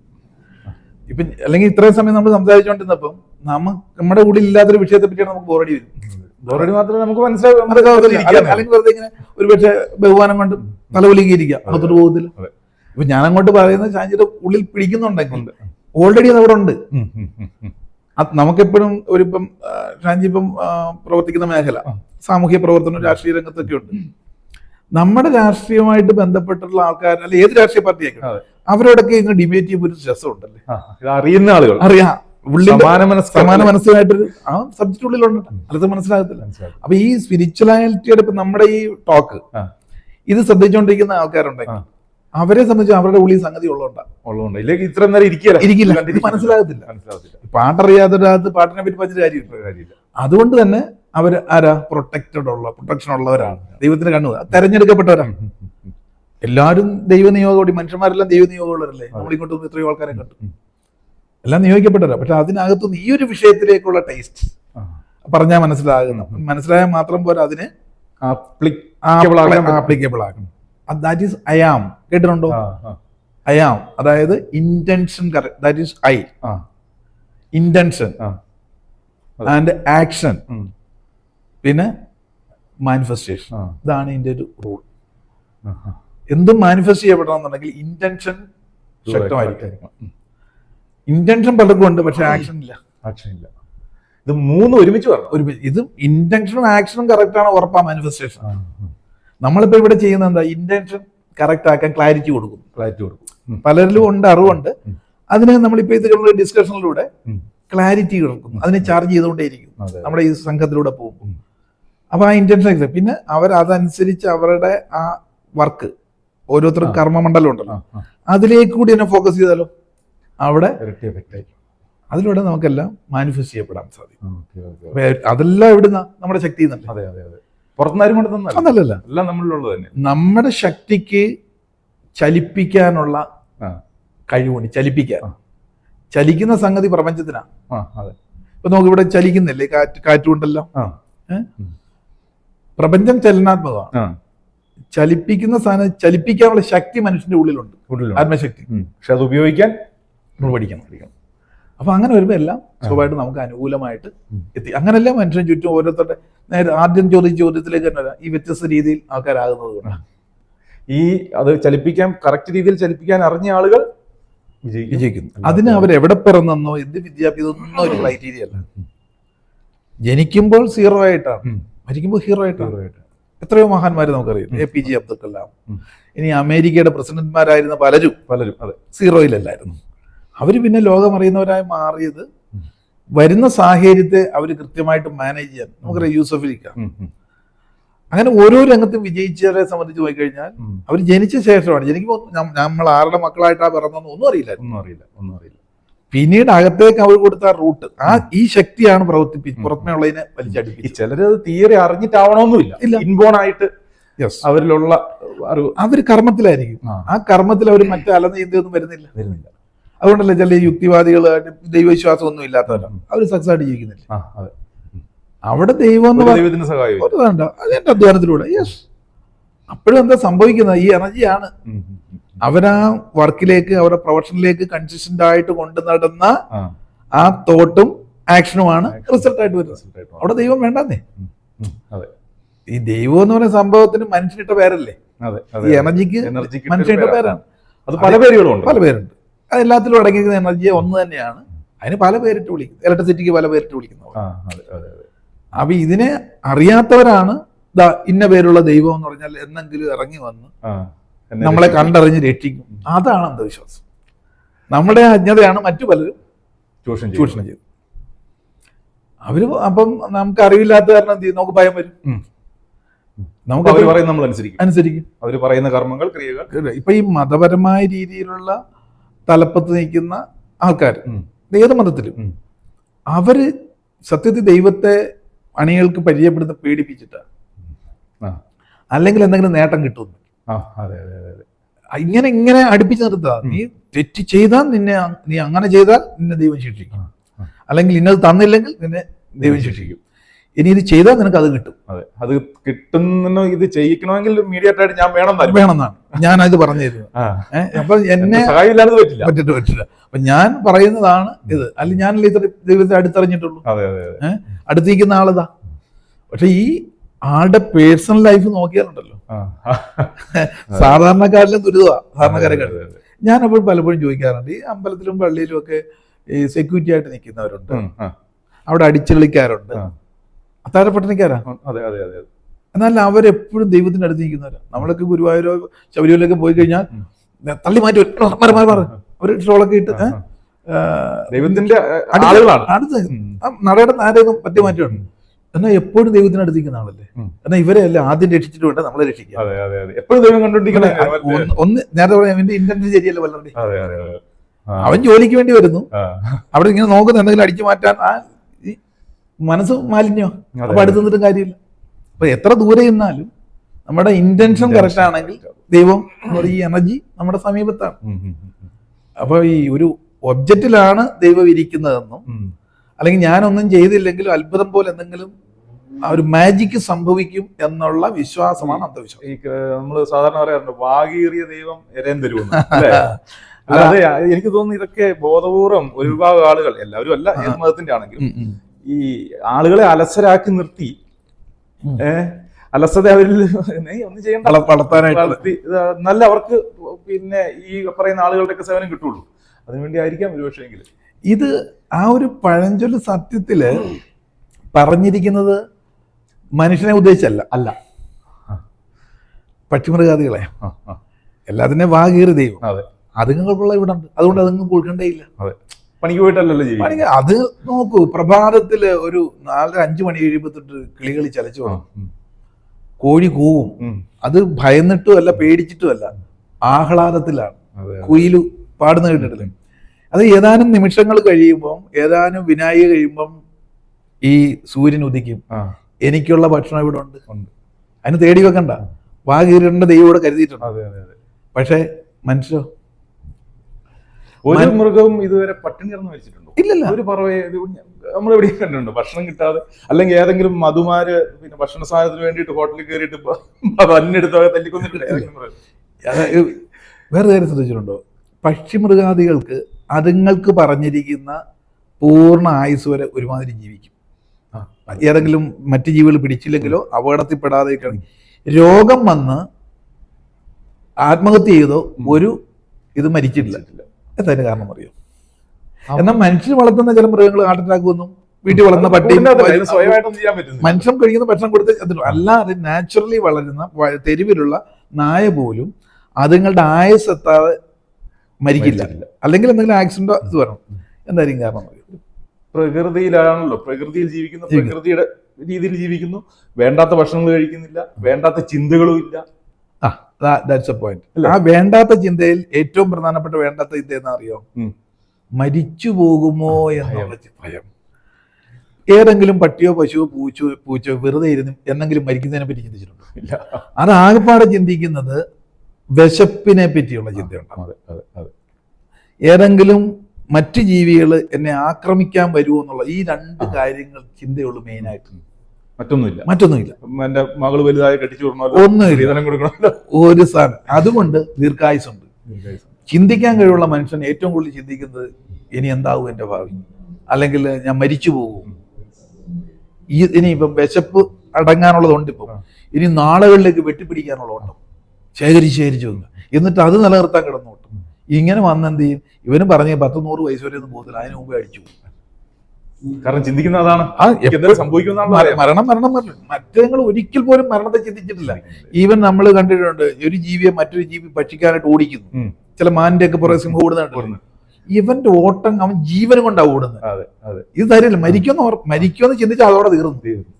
Speaker 1: ഇപ്പം അല്ലെങ്കിൽ ഇത്രയും സമയം നമ്മൾ സംസാരിച്ചുകൊണ്ടിരുന്നപ്പം നമ്മ നമ്മുടെ കൂടെ ഇല്ലാത്തൊരു വിഷയത്തെ പറ്റിയാണ് നമുക്ക് ബോറടി വരും.
Speaker 2: ബോറടി മാത്രമേ നമുക്ക് മനസ്സിലാവും.
Speaker 1: അല്ലെങ്കിൽ വെറുതെ ഇങ്ങനെ ഒരു പക്ഷേ ബഹുമാനം കൊണ്ട് തലവലിക്ക് ഇരിക്കാം അങ്ങോട്ട് പോകത്തില്ല. ഇപ്പൊ ഞാൻ അങ്ങോട്ട് പറയുന്നത് ഷാൻജിയുടെ ഉള്ളിൽ പിടിക്കുന്നുണ്ടെങ്കിൽ ഓൾറെഡി അത് അവിടെ ഉണ്ട്. എപ്പോഴും നമുക്കെപ്പോഴും ഒരിപ്പം ആ, ഇപ്പം ഷാഞ്ചിപ്പം പ്രവർത്തിക്കുന്ന മേഖല. സാമൂഹ്യ പ്രവർത്തനം രാഷ്ട്രീയ രംഗത്തൊക്കെ ഉണ്ട്. നമ്മുടെ രാഷ്ട്രീയമായിട്ട് ബന്ധപ്പെട്ടിട്ടുള്ള ആൾക്കാർ അല്ലെ ഏത് രാഷ്ട്രീയ പാർട്ടിയൊക്കെ. അവരോടൊക്കെ ഇങ്ങനെ ഡിബേറ്റ് ചെയ്യുമ്പോൾ ഒരു രസമുണ്ടല്ലേ?
Speaker 2: അറിയുന്ന ആളുകൾ.
Speaker 1: അറിയാം.
Speaker 2: സമാന
Speaker 1: മനസ്സിലായിട്ടൊരു ആ സബ്ജക്റ്റ് ഉള്ളിലുണ്ട്. അത് മനസ്സിലാകത്തില്ല. അപ്പൊ ഈ സ്പിരിച്വലാലിറ്റിയുടെ ഇപ്പൊ നമ്മുടെ ഈ ടോക്ക് ഇത് ശ്രദ്ധിച്ചുകൊണ്ടിരിക്കുന്ന ആൾക്കാരുണ്ടെങ്കിൽ. അവരെ സംബന്ധിച്ച് അവരുടെ ഉള്ളിൽ സംഗതി ഉള്ളതുകൊണ്ടാണ്
Speaker 2: ഉള്ളതുകൊണ്ട്. ഇല്ലെങ്കിൽ ഇത്ര നേരം ഇരിക്കില്ല.
Speaker 1: ഇരിക്കില്ല. ഇത് മനസ്സിലാകത്തില്ല.
Speaker 2: മനസ്സിലാകത്തില്ല.
Speaker 1: പാട്ടറിയാത്തൊരാൾക്ക് പാട്ടിനെ പറ്റി പറ്റി കാര്യമില്ല.
Speaker 2: കാര്യമില്ല.
Speaker 1: അതുകൊണ്ട് തന്നെ അവർ ആരാ? പ്രൊട്ടക്റ്റഡ് ഉള്ള പ്രൊട്ടക്ഷൻ ഉള്ളവരാണ്. ദൈവത്തിന് കണ്ണു തെരഞ്ഞെടുക്കപ്പെട്ടവരാണ്. എല്ലാവരും ദൈവനിയോഗോടി മനുഷ്യന്മാരെല്ലാം ദൈവനിയോഗമുള്ളവരല്ലേ? നമ്മൾ ഇങ്ങോട്ട് എത്രയോ ആൾക്കാരെ കണ്ടു. എല്ലാം നിയോഗിക്കപ്പെട്ടവരാ. പക്ഷെ അതിനകത്തുനിന്ന് ഈ ഒരു വിഷയത്തിലേക്കുള്ള ടേസ്റ്റ്
Speaker 2: ആ.
Speaker 1: പറഞ്ഞാൽ മനസ്സിലാകുന്നു. മനസ്സിലായാൽ മാത്രം പോരാ അതിന്
Speaker 2: ആക്കണം
Speaker 1: ആപ്ലിക്കബിൾ ആകും ദാറ്റ് ഈസ് അയാം കേട്ടിട്ടുണ്ടോ?
Speaker 2: ആ, ആ,
Speaker 1: അതായത് intention that is I intention. And action. പിന്നെ മാനിഫെസ്റ്റേഷൻ ഇതാണ് ഇതിന്റെ ഒരു റൂൾ. എന്തും മാനിഫെസ്റ്റ് ചെയ്യപ്പെടണമെന്നുണ്ടെങ്കിൽ ഇന്റൻഷൻ ശക്തമായിരിക്കും. ഇന്റൻഷൻ പലർക്കും ഉണ്ട് പക്ഷെ ആക്ഷൻ ഇല്ല.
Speaker 2: ആക്ഷൻ ഇല്ല. ഇത് മൂന്ന് ഒരുമിച്ച് പറഞ്ഞു
Speaker 1: ഒരു ഇത് ഇന്റൻഷനും ആക്ഷനും കറക്റ്റ് ആണ് ഉറപ്പാ മാനിഫെസ്റ്റേഷൻ നമ്മളിപ്പോ ഇവിടെ ചെയ്യുന്ന എന്താ? ഇന്റൻഷൻ കറക്റ്റ് ആക്കാൻ ക്ലാരിറ്റി കൊടുക്കും.
Speaker 2: ക്ലാരിറ്റി കൊടുക്കും.
Speaker 1: പലരിലും ഉണ്ട് അറിവുണ്ട്.
Speaker 2: അതിനെ
Speaker 1: അതിന് നമ്മളിപ്പോ ഇതിലുള്ള ഡിസ്കഷനിലൂടെ ക്ലാരിറ്റി കൊടുക്കും അതിനെ ചാർജ് ചെയ്തുകൊണ്ടേയിരിക്കും. നമ്മുടെ ഈ സംഘത്തിലൂടെ പോകും. അപ്പൊ ആ ഇന്റൻഷൻ എക്സാം പിന്നെ അവർ അതനുസരിച്ച് അവരുടെ ആ വർക്ക് ഓരോരുത്തർക്കും കർമ്മമണ്ഡലം ഉണ്ടല്ലോ. അതിലേക്ക് കൂടി എന്നെ ഫോക്കസ് ചെയ്താലോ? അവിടെ. അതിലൂടെ നമുക്കെല്ലാം മാനിഫെസ്റ്റ് ചെയ്യപ്പെടാൻ സാധിക്കും. അതെല്ലാം ഇവിടുന്ന നമ്മുടെ ശക്തി എന്നല്ലേ
Speaker 2: അതെ അതെ അതെ. പുറത്തുനിന്നാരും കൊണ്ട് തന്നല്ല എല്ലാം നമ്മളിലുള്ളത് തന്നെ.
Speaker 1: നമ്മുടെ ശക്തിക്ക് ചലിപ്പിക്കാനുള്ള കഴിവുണ്ട്. ചലിപ്പിക്കാൻ. ചലിക്കുന്ന സംഗതി പ്രപഞ്ചത്തിനാ.
Speaker 2: അതെ.
Speaker 1: ഇപ്പൊ നമുക്ക് ഇവിടെ ചലിക്കുന്നില്ലേ? കാറ്റ് കാറ്റുകൊണ്ടല്ലോ. പ്രപഞ്ചം ചലനാത്മകമാണ്. ചലിപ്പിക്കുന്ന സാധനം ചലിപ്പിക്കാനുള്ള ശക്തി മനുഷ്യന്റെ ഉള്ളിലുണ്ട്. ആത്മശക്തി.
Speaker 2: പക്ഷെ അത് ഉപയോഗിക്കാൻ
Speaker 1: നമ്മൾ പഠിക്കണം. പഠിക്കണം. അപ്പൊ അങ്ങനെ വരുമ്പോൾ എല്ലാം സ്വാഭാവികമായിട്ട് നമുക്ക് അനുകൂലമായിട്ട്. എത്തി. അങ്ങനെയല്ല മനുഷ്യൻ ചുറ്റും ഓരോരുത്തരുടെ നേരെ ആദ്യം ചോദിച്ച ചോദ്യത്തിലേക്ക് തന്നെ വരാം. ഈ വ്യത്യസ്ത രീതിയിൽ ആൾക്കാരാകുന്നത് കൊണ്ടാണ്
Speaker 2: ഈ അത് ചലിപ്പിക്കാൻ കറക്റ്റ് രീതിയിൽ ചലിപ്പിക്കാൻ അറിഞ്ഞ ആളുകൾ
Speaker 1: വിജയിക്കുന്നു അതിന് അവരെവിടെ പിറന്നെന്നോ എന്ത് വിദ്യാഭ്യാസം ഒരു ക്രൈറ്റീരിയ അല്ല. ജനിക്കുമ്പോൾ സീറോ ആയിട്ടാണ്. മരിക്കുമ്പോൾ ഹീറോ ആയിട്ടാണ്. എത്രയോ മഹാന്മാര് നമുക്കറിയാം. A P J Abdul Kalam ഇനി അമേരിക്കയുടെ പ്രസിഡന്റ്മാരായിരുന്ന പലരും
Speaker 2: പലരും അതെ.
Speaker 1: സീറോയിലല്ലായിരുന്നു അവർ പിന്നെ ലോകമറിയുന്നവരായി മാറിയത് വരുന്ന സാഹചര്യത്തെ അവർ കൃത്യമായിട്ട് മാനേജ് ചെയ്യാൻ. നമുക്കറിയാം യൂസഫ്
Speaker 2: ഉം, ഉം,
Speaker 1: അങ്ങനെ ഓരോ രംഗത്തും വിജയിച്ചവരെ സംബന്ധിച്ച് പോയി
Speaker 2: കഴിഞ്ഞാൽ
Speaker 1: അവർ ജനിച്ച ശേഷമാണ്. ജനിക്കുമ്പോൾ നമ്മൾ ആരുടെ മക്കളായിട്ടാ പിറന്നെന്ന് ഒന്നും അറിയില്ല.
Speaker 2: ഒന്നും അറിയില്ല ഒന്നും അറിയില്ല.
Speaker 1: പിന്നീട് അകത്തേക്ക് അവർ കൊടുത്ത റൂട്ട് ആ ഈ ശക്തിയാണ് പ്രവർത്തിപ്പിച്ച് പുറമേയുള്ളതിനെ
Speaker 2: ഉള്ളതിനെ
Speaker 1: വലിച്ചടിപ്പിച്ചത്.
Speaker 2: ചിലര് അത് തീരെ അറിഞ്ഞിട്ടാവണമെന്നില്ല
Speaker 1: ഇല്ല.
Speaker 2: ഇൻബോൺ ആയിട്ട്
Speaker 1: യെസ്
Speaker 2: അവരിലുള്ള അറിവ്
Speaker 1: അവർ കർമ്മത്തിലായിരിക്കും.
Speaker 2: ആ.
Speaker 1: കർമ്മത്തിൽ അവർ മറ്റേ അലന്ന ഒന്നും വരുന്നില്ല.
Speaker 2: വരുന്നില്ല.
Speaker 1: അതുകൊണ്ടല്ലേ ചില യുക്തിവാദികൾ ദൈവവിശ്വാസം ഒന്നും ഇല്ലാത്തവരാണ് അവർ സക്സസ് ആയിട്ട് ജീവിക്കുന്നില്ല. അവിടെ ദൈവം എന്ന് വേണ്ട. അത് എന്റെ അധ്വാനത്തിലൂടെ. യെസ് അപ്പോഴും എന്താ സംഭവിക്കുന്നത്? ഈ എനർജിയാണ് അവരാ വർക്കിലേക്ക് അവരുടെ പ്രൊഫഷനിലേക്ക് കൺസിസ്റ്റന്റ് ആയിട്ട് കൊണ്ടു നടന്ന
Speaker 2: ആ.
Speaker 1: തോട്ടും ആക്ഷനുമാണ് റിസൾട്ട് ആയിട്ട് വരുന്നത്. അവിടെ ദൈവം വേണ്ടെന്നേ. ഈ ദൈവം എന്ന് പറയുന്ന സംഭവത്തിന് മനുഷ്യനിട്ട പേരല്ലേ? ഈ എനർജിക്ക്
Speaker 2: എനർജിക്ക്
Speaker 1: മനുഷ്യനിട്ട പേരാണ്.
Speaker 2: അത് പല പേരുകളുണ്ട്
Speaker 1: പല പേരുണ്ട്. അത് എല്ലാത്തിലും അടങ്ങിയിരിക്കുന്ന എനർജി ഒന്ന് തന്നെയാണ്. അതിന് പല പേരിട്ട് വിളിക്കും ഇലക്ട്രിസിറ്റിക്ക് പല പേരിട്ട് വിളിക്കുന്നത് അപ്പൊ ഇതിനെ അറിയാത്തവരാണ് ഇന്ന പേരുള്ള ദൈവം എന്ന് പറഞ്ഞാൽ എന്നെങ്കിലും ഇറങ്ങി വന്ന് നമ്മളെ. കണ്ടറിഞ്ഞ് രക്ഷിക്കും. അതാണ് അന്ധവിശ്വാസം. നമ്മുടെ അജ്ഞതയാണ് മറ്റു പലരും
Speaker 2: ചൂഷണം.
Speaker 1: ചൂഷണം ചെയ്തു അവർ അപ്പം നമുക്ക് അറിവില്ലാത്ത കാരണം എന്ത് ചെയ്യും? നമുക്ക് ഭയം വരും. നമുക്ക്
Speaker 2: അവർ
Speaker 1: അവർ
Speaker 2: പറയുന്നത് നമ്മൾ അനുസരിക്കും.
Speaker 1: അനുസരിക്കും
Speaker 2: അവർ പറയുന്ന കർമ്മങ്ങൾ ക്രിയകൾ.
Speaker 1: ഇപ്പൊ ഈ മതപരമായ രീതിയിലുള്ള തലപ്പത്ത് നിൽക്കുന്ന ആൾക്കാർ. ഏത് മതത്തിലും. അവർ സത്യത്തിൽ ദൈവത്തെ അണികൾക്ക് പരിചയപ്പെടുന്ന പേടിപ്പിച്ചിട്ടാ.
Speaker 2: ആ.
Speaker 1: അല്ലെങ്കിൽ എന്തെങ്കിലും നേട്ടം കിട്ടും ഇങ്ങനെ ഇങ്ങനെ അടുപ്പിച്ച് നിർത്തുക നീ തെറ്റ് ചെയ്താൽ നിന്നെ നീ അങ്ങനെ ചെയ്താൽ നിന്നെ ദൈവം ശിക്ഷിക്കും. അല്ലെങ്കിൽ ഇന്നത് തന്നില്ലെങ്കിൽ നിന്നെ ദൈവം ശിക്ഷിക്കും. ഇനി ഇത് ചെയ്താൽ നിനക്ക് അത് കിട്ടും.
Speaker 2: അതെ. അത് കിട്ടുന്ന ഇത് ചെയ്യിക്കണമെങ്കിൽ ഇമ്മീഡിയറ്റ് ആയിട്ട് ഞാൻ വേണം
Speaker 1: വേണമെന്നാണ്. ഞാൻ അത് പറഞ്ഞു തരുന്നത്. അപ്പൊ എന്നെ
Speaker 2: സഹായമില്ലാതെ പറ്റില്ല.
Speaker 1: പറ്റിട്ട് പറ്റില്ല. അപ്പൊ ഞാൻ പറയുന്നതാണ് ഇത്. അല്ലെ ഞാനല്ലേ ഇത്ര ദൈവത്തെ അടുത്തറിഞ്ഞിട്ടുള്ളൂ? അടുത്തിരിക്കുന്ന ആളിതാ. പക്ഷെ ഈ ആളുടെ പേഴ്സണൽ ലൈഫ് നോക്കിയാലുണ്ടല്ലോ. സാധാരണക്കാരിലും ദുരിതമാ സാധാരണക്കാരെ. ഞാൻ അപ്പോൾ പലപ്പോഴും ചോദിക്കാറുണ്ട്. ഈ അമ്പലത്തിലും പള്ളിയിലും ഒക്കെ ഈ സെക്യൂരിറ്റി ആയിട്ട് നിൽക്കുന്നവരുണ്ട്. അവിടെ അടിച്ചുകളിക്കാരുണ്ട്
Speaker 2: ആ.
Speaker 1: അത്താഴപ്പട്ടിണിക്കാരാ
Speaker 2: അതെ അതെ അതെ
Speaker 1: എന്നാൽ അവരെപ്പോഴും ദൈവത്തിന്റെ അടുത്ത് നിൽക്കുന്നവരാ നമ്മളൊക്കെ ഗുരുവായൂരോ ശബരിമലയൊക്കെ പോയി കഴിഞ്ഞാൽ തള്ളി മാറ്റി മാറി മാറി മാറി. ഒരു ട്രോളൊക്കെ ഇട്ട്
Speaker 2: ദൈവത്തിന്റെ
Speaker 1: അടുത്ത്
Speaker 2: ആളുകളാണ്.
Speaker 1: നടയുടെ നേരെയൊന്നും പറ്റി മാറ്റിയുണ്ട് എന്നാൽ എപ്പോഴും ദൈവത്തിന് അടുത്ത് നിൽക്കുന്ന ആളല്ലേ. എന്നാൽ ഇവരെ അല്ല ആദ്യം രക്ഷിച്ചിട്ട് വേണ്ട നമ്മളെ രക്ഷിക്കുക.
Speaker 2: എപ്പോഴും ദൈവം
Speaker 1: ഒന്ന് നേരത്തെ പറയാം അവന്റെ ഇന്റൻഷൻ ശരിയല്ല
Speaker 2: അതെ
Speaker 1: അവൻ ജോലിക്ക് വേണ്ടി വരുന്നു. അവിടെ ഇങ്ങനെ നോക്കുന്ന എന്തെങ്കിലും അടിച്ചു മാറ്റാൻ ആ മനസ്സ് മാലിന്യോ?
Speaker 2: അതെ,
Speaker 1: അപ്പൊ അടുത്ത് നിന്നിട്ടും കാര്യമില്ല. അപ്പൊ എത്ര ദൂരെ ഇന്നാലും നമ്മുടെ ഇന്റൻഷൻ കറക്റ്റ് ആണെങ്കിൽ ദൈവം ഈ എനർജി നമ്മുടെ സമീപത്താണ്. അപ്പൊ ഈ ഒരു ഒബ്ജക്റ്റിലാണ് ദൈവം ഇരിക്കുന്നതെന്നും അല്ലെങ്കിൽ ഞാനൊന്നും ചെയ്തില്ലെങ്കിലും അത്ഭുതം പോലെ എന്തെങ്കിലും ആ ഒരു മാജിക്ക് സംഭവിക്കും എന്നുള്ള വിശ്വാസമാണ് അന്ധവിശ്വാസം.
Speaker 2: ഈ നമ്മൾ സാധാരണ പറയാറുണ്ട് വാഗീറിയ ദൈവം എരയും തരുമെന്ന് (laughs) അല്ലാതെ എനിക്ക് തോന്നുന്നു ഇതൊക്കെ ബോധപൂർവം ഒരു വിഭാഗം ആളുകൾ എല്ലാവരും അല്ല ഏത് മതത്തിന്റെ ആണെങ്കിലും. ഈ ആളുകളെ അലസരാക്കി നിർത്തി.
Speaker 1: ഏ?
Speaker 2: ഏഹ് അലസത അവരിൽ ഒന്നും ചെയ്യണ്ട.
Speaker 1: വളർത്താനായിട്ട്.
Speaker 2: വളർത്തി നല്ല അവർക്ക് പിന്നെ ഈ പറയുന്ന ആളുകളുടെ ഒക്കെ സേവനം കിട്ടുള്ളൂ. അതിനുവേണ്ടി ആയിരിക്കാം ഒരുപക്ഷെ എങ്കിൽ.
Speaker 1: ഇത് ആ ഒരു പഴഞ്ചൊല്ല് സത്യത്തിൽ പറഞ്ഞിരിക്കുന്നത് മനുഷ്യനെ ഉദ്ദേശിച്ചല്ല
Speaker 2: അല്ല.
Speaker 1: പക്ഷിമൃഗാദികളെ. എല്ലാത്തിനെ വാകീറി ദൈവം.
Speaker 2: അതെ.
Speaker 1: അതുങ്ങൾക്കുള്ള ഇവിടെ. ഉണ്ട് അതുകൊണ്ട് അതുങ്ങൾക്ക് കൊടുക്കണ്ടേയില്ല
Speaker 2: അതെ. പണിക്ക് പോയിട്ടല്ലല്ലോ
Speaker 1: പണിക്ക് അത് നോക്കൂ പ്രഭാതത്തിൽ ഒരു നാല് അഞ്ചു മണി കഴിയുമ്പോ കിളികളി കിളികൾ ചലച്ചു
Speaker 2: ആ,
Speaker 1: കോഴി കൂവും. അത് ഭയന്നിട്ടും അല്ല പേടിച്ചിട്ടും അല്ല. ആഹ്ലാദത്തിലാണ്. കുയിലു പാടുന്ന കേട്ടിട്ടില്ലേ? അത് ഏതാനും നിമിഷങ്ങൾ കഴിയുമ്പം ഏതാനും വിനായിക കഴിയുമ്പം ഈ സൂര്യൻ ഉദിക്കും. എനിക്കുള്ള ഭക്ഷണം ഇവിടെ ഉണ്ട്.
Speaker 2: ഉണ്ട്.
Speaker 1: അതിന് തേടി വെക്കണ്ട. വാ ദൈവം ഇവിടെ കരുതിയിട്ടുണ്ട്. പക്ഷേ മനുഷ്യരോ
Speaker 2: ഒരു മൃഗവും ഇതുവരെ പട്ടിണി കിടന്ന് മരിച്ചിട്ടുണ്ടോ?
Speaker 1: ഇല്ലല്ല.
Speaker 2: ഒരു പറവയെ നമ്മൾ എവിടെയും കണ്ടിട്ടുണ്ടോ? ഭക്ഷണം കിട്ടാതെ അല്ലെങ്കിൽ ഏതെങ്കിലും മധുമാര് പിന്നെ ഭക്ഷണ സാധനത്തിന് വേണ്ടിയിട്ട് ഹോട്ടലിൽ കയറിയിട്ട് അന്നെടുത്ത് തല്ലിക്കൊന്നിട്ടില്ല?
Speaker 1: വേറെ കാര്യം ശ്രദ്ധിച്ചിട്ടുണ്ടോ? പക്ഷിമൃഗാദികൾക്ക് അതുങ്ങൾക്ക് പറഞ്ഞിരിക്കുന്ന പൂർണ ആയുസ് വരെ ഒരുമാതിരി ജീവിക്കും. ഏതെങ്കിലും മറ്റു ജീവികൾ പിടിച്ചില്ലെങ്കിലോ അപകടത്തിൽപ്പെടാതെ രോഗം വന്ന് ആത്മഹത്യ ചെയ്തോ ഒരു ഇത് മരിച്ചിട്ടില്ല. എന്തായാലും കാരണം അറിയോ. എന്നാൽ മനുഷ്യർ വളർത്തുന്ന ചില മൃഗങ്ങൾ ഹാർട്ട് അറ്റാക്ക് വീട്ടിൽ വളർന്ന പട്ടി മനുഷ്യൻ കഴിക്കുന്ന ഭക്ഷണം കൊടുത്ത് അതിന് അല്ലാതെ നാച്ചുറലി വളരുന്ന തെരുവിലുള്ള നായ പോലും അതുങ്ങളുടെ ആയുസ് എത്താതെ മരിക്കില്ല. അല്ലെങ്കിൽ എന്തെങ്കിലും ആക്സിഡന്റോ ഇത് വരണം. എന്തായിരിക്കും കാരണം?
Speaker 2: പ്രകൃതിയിലാണല്ലോ. പ്രകൃതിയിൽ ജീവിക്കുന്ന. പ്രകൃതിയുടെ രീതിയിൽ ജീവിക്കുന്നു. വേണ്ടാത്ത ഭക്ഷണങ്ങൾ കഴിക്കുന്നില്ല. വേണ്ടാത്ത ചിന്തകളും ഇല്ല.
Speaker 1: That's a point? ആ വേണ്ടാത്ത ചിന്തയിൽ ഏറ്റവും പ്രധാനപ്പെട്ട വേണ്ടാത്ത ചിന്ത എന്ന് അറിയോ. മരിച്ചു പോകുമോ എന്നുള്ള ഭയം. ഏതെങ്കിലും പട്ടിയോ പശുവോ പൂച്ചോ പൂച്ചോ വെറുതെ ഇരുന്ന് എന്നെങ്കിലും മരിക്കുന്നതിനെ പറ്റി ചിന്തിച്ചിട്ടുണ്ടോ?
Speaker 2: ഇല്ല.
Speaker 1: അത് ആകെപ്പാടെ ചിന്തിക്കുന്നത് വിശപ്പിനെ പറ്റിയുള്ള ചിന്തയുണ്ടോ. ഏതെങ്കിലും മറ്റു ജീവികൾ എന്നെ ആക്രമിക്കാൻ വരുമോ എന്നുള്ള ഈ രണ്ട് കാര്യങ്ങൾ ചിന്തയുള്ളൂ മെയിനായിട്ട്
Speaker 2: മറ്റൊന്നുമില്ല.
Speaker 1: മറ്റൊന്നുമില്ല.
Speaker 2: എന്റെ മകൾ വലുതായി കെട്ടിച്ചു ഒന്നും
Speaker 1: ഒന്നുമില്ല. ഒരു സാധനം. അതുകൊണ്ട് ദീർഘായുസുണ്ട്. ചിന്തിക്കാൻ കഴിവുള്ള മനുഷ്യൻ ഏറ്റവും കൂടുതൽ ചിന്തിക്കുന്നത് ഇനി എന്താവും എന്റെ ഭാവി? അല്ലെങ്കിൽ ഞാൻ മരിച്ചു പോകും. ഈ ഇനി ഇപ്പം വിശപ്പ് അടങ്ങാനുള്ളതുണ്ട് ഇപ്പം. ഇനി നാളുകളിലേക്ക് വെട്ടിപ്പിടിക്കാനുള്ളതുണ്ടോ ശേഖരിച്ച് ശേഖരിച്ച് വെക്കുക. എന്നിട്ട് അത് നിലനിർത്താൻ കിടന്നോട്ടും. ഇങ്ങനെ വന്നെന്ത് ചെയ്യും? ഇവന് പറഞ്ഞ പത്ത് നൂറ് വയസ്സ് വരെ ഒന്നും പോകത്തില്ല. അതിന് മുമ്പേ അടിച്ചു പോകും.
Speaker 2: കാരണം ചിന്തിക്കുന്ന അതാണ്.
Speaker 1: മരണം മരണം മരണം. മറ്റേങ്ങൾ ഒരിക്കൽ പോലും മരണത്തെ ചിന്തിച്ചിട്ടില്ല. ഈവൻ നമ്മൾ കണ്ടിട്ടുണ്ട് ഒരു ജീവിയെ മറ്റൊരു ജീവി ഭക്ഷിക്കാനായിട്ട് ഓടിക്കുന്നു. ചില മാനിന്റെ ഒക്കെ പുറകെ സിംഹം ഓടുന്നുണ്ട്
Speaker 2: ഓടുന്നു.
Speaker 1: ഇവന്റെ ഓട്ടം അവൻ ജീവനും കൊണ്ടാണ് ഓടുന്നത്. ഇത് തരില്ല മരിക്കുമെന്ന് മരിക്കുമെന്ന് ചിന്തിച്ചാൽ അതോടെ തീർന്നു. തീർന്നു.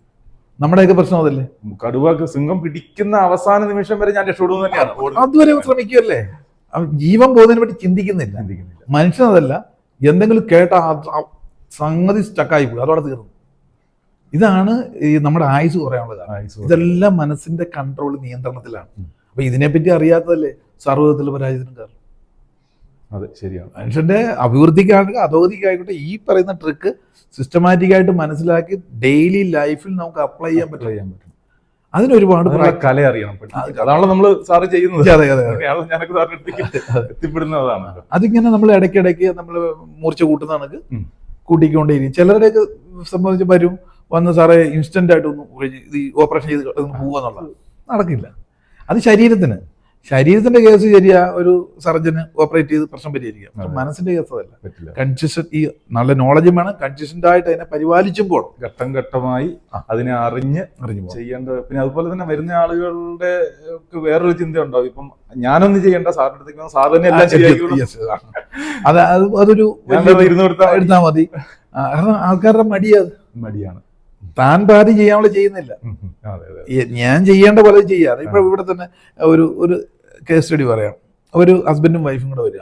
Speaker 1: നമ്മുടെയൊക്കെ പ്രശ്നം അതല്ലേ?
Speaker 2: കടുവാക്ക് സിംഹം പിടിക്കുന്ന അവസാന നിമിഷം വരെ ഞാൻ രക്ഷപ്പെടുന്നു തന്നെയാണ്.
Speaker 1: അതുവരെ ശ്രമിക്കുമല്ലേ ജീവൻ പോകുന്നതിനെ പറ്റി ചിന്തിക്കുന്നില്ല.
Speaker 2: ചിന്തിക്കുന്നില്ല.
Speaker 1: മനുഷ്യനതല്ല എന്തെങ്കിലും കേട്ട സംഗതി സ്റ്റക്കായി പോയി അതോടെ തീർന്നു. ഇതാണ് ഈ നമ്മുടെ ആയുസ് കുറയാനുള്ള കാരണം.
Speaker 2: ആയുസ്
Speaker 1: ഇതെല്ലാം മനസ്സിന്റെ കൺട്രോൾ നിയന്ത്രണത്തിലാണ്. അപ്പൊ ഇതിനെപ്പറ്റി അറിയാത്തതല്ലേ? സർവതത്തിൽ പരാജയത്തിനും കാരണം.
Speaker 2: അതെ ശരിയാണ്.
Speaker 1: മനുഷ്യന്റെ അഭിവൃദ്ധിക്കാണെങ്കിൽ അധോഗതിക്കായിക്കോട്ടെ ഈ പറയുന്ന ട്രിക്ക് സിസ്റ്റമാറ്റിക് ആയിട്ട് മനസ്സിലാക്കി ഡെയിലി ലൈഫിൽ നമുക്ക് അപ്ലൈ ചെയ്യാൻ പറ്റും.
Speaker 2: ചെയ്യാൻ പറ്റും.
Speaker 1: അതിന് ഒരുപാട്
Speaker 2: കല അറിയണം. അതാണല്ലോ നമ്മൾ സാറ് ചെയ്യുന്നത്.
Speaker 1: അതെ അതെ
Speaker 2: ഞാനൊക്കെ എത്തിപ്പെടുന്നതാണ്.
Speaker 1: അതിങ്ങനെ നമ്മൾ ഇടയ്ക്കിടയ്ക്ക് നമ്മൾ മൂർച്ച കൂട്ടുന്ന കണക്ക്. കൂട്ടിക്കൊണ്ടേയിരിക്കും. ചിലരുടെയൊക്കെ സംബന്ധിച്ച് വരും വന്ന് സാറേ ഇൻസ്റ്റന്റ് ആയിട്ട് ഒന്ന് ഈ ഓപ്പറേഷൻ ചെയ്ത് ഒന്ന് പോവാന്നുള്ളത് നടക്കില്ല. അത് ശരീരത്തിന്. ശരീരത്തിന്റെ കേസ് ശരിയാ ഒരു സർജന് ഓപ്പറേറ്റ് ചെയ്ത് പ്രശ്നം പരിഹരിക്കാം. പക്ഷെ മനസ്സിന്റെ കേസ് അതല്ല ഈ നല്ല നോളജും വേണം കൺസിസ്റ്റന്റ് ആയിട്ട് അതിനെ പരിപാലിച്ചും പോകണം
Speaker 2: ഘട്ടം ഘട്ടമായി അതിനെ അറിഞ്ഞ്
Speaker 1: അറിഞ്ഞു ചെയ്യേണ്ടത്
Speaker 2: ചെയ്യേണ്ട പിന്നെ അതുപോലെ തന്നെ വരുന്ന ആളുകളുടെ വേറൊരു ചിന്ത ഉണ്ടാവും ഇപ്പം ഞാനൊന്നും ചെയ്യേണ്ട സാറിന്റെ അടുത്തേക്ക് സാർ തന്നെ എല്ലാം ശരിയാക്കി.
Speaker 1: അത് അത് അതൊരു. എടുത്താൽ മതി. കാരണം ആൾക്കാരുടെ മടിയത്
Speaker 2: മടിയാണ്.
Speaker 1: താൻ പാതി ചെയ്യാനുള്ള ചെയ്യുന്നില്ല. ഞാൻ ചെയ്യേണ്ട പോലെ ചെയ്യാറ് ഇപ്പൊ ഇവിടെ തന്നെ ഒരു ഒരു കേസ് സ്റ്റഡി പറയാം. ഒരു ഹസ്ബൻഡും വൈഫും കൂടെ വരിക.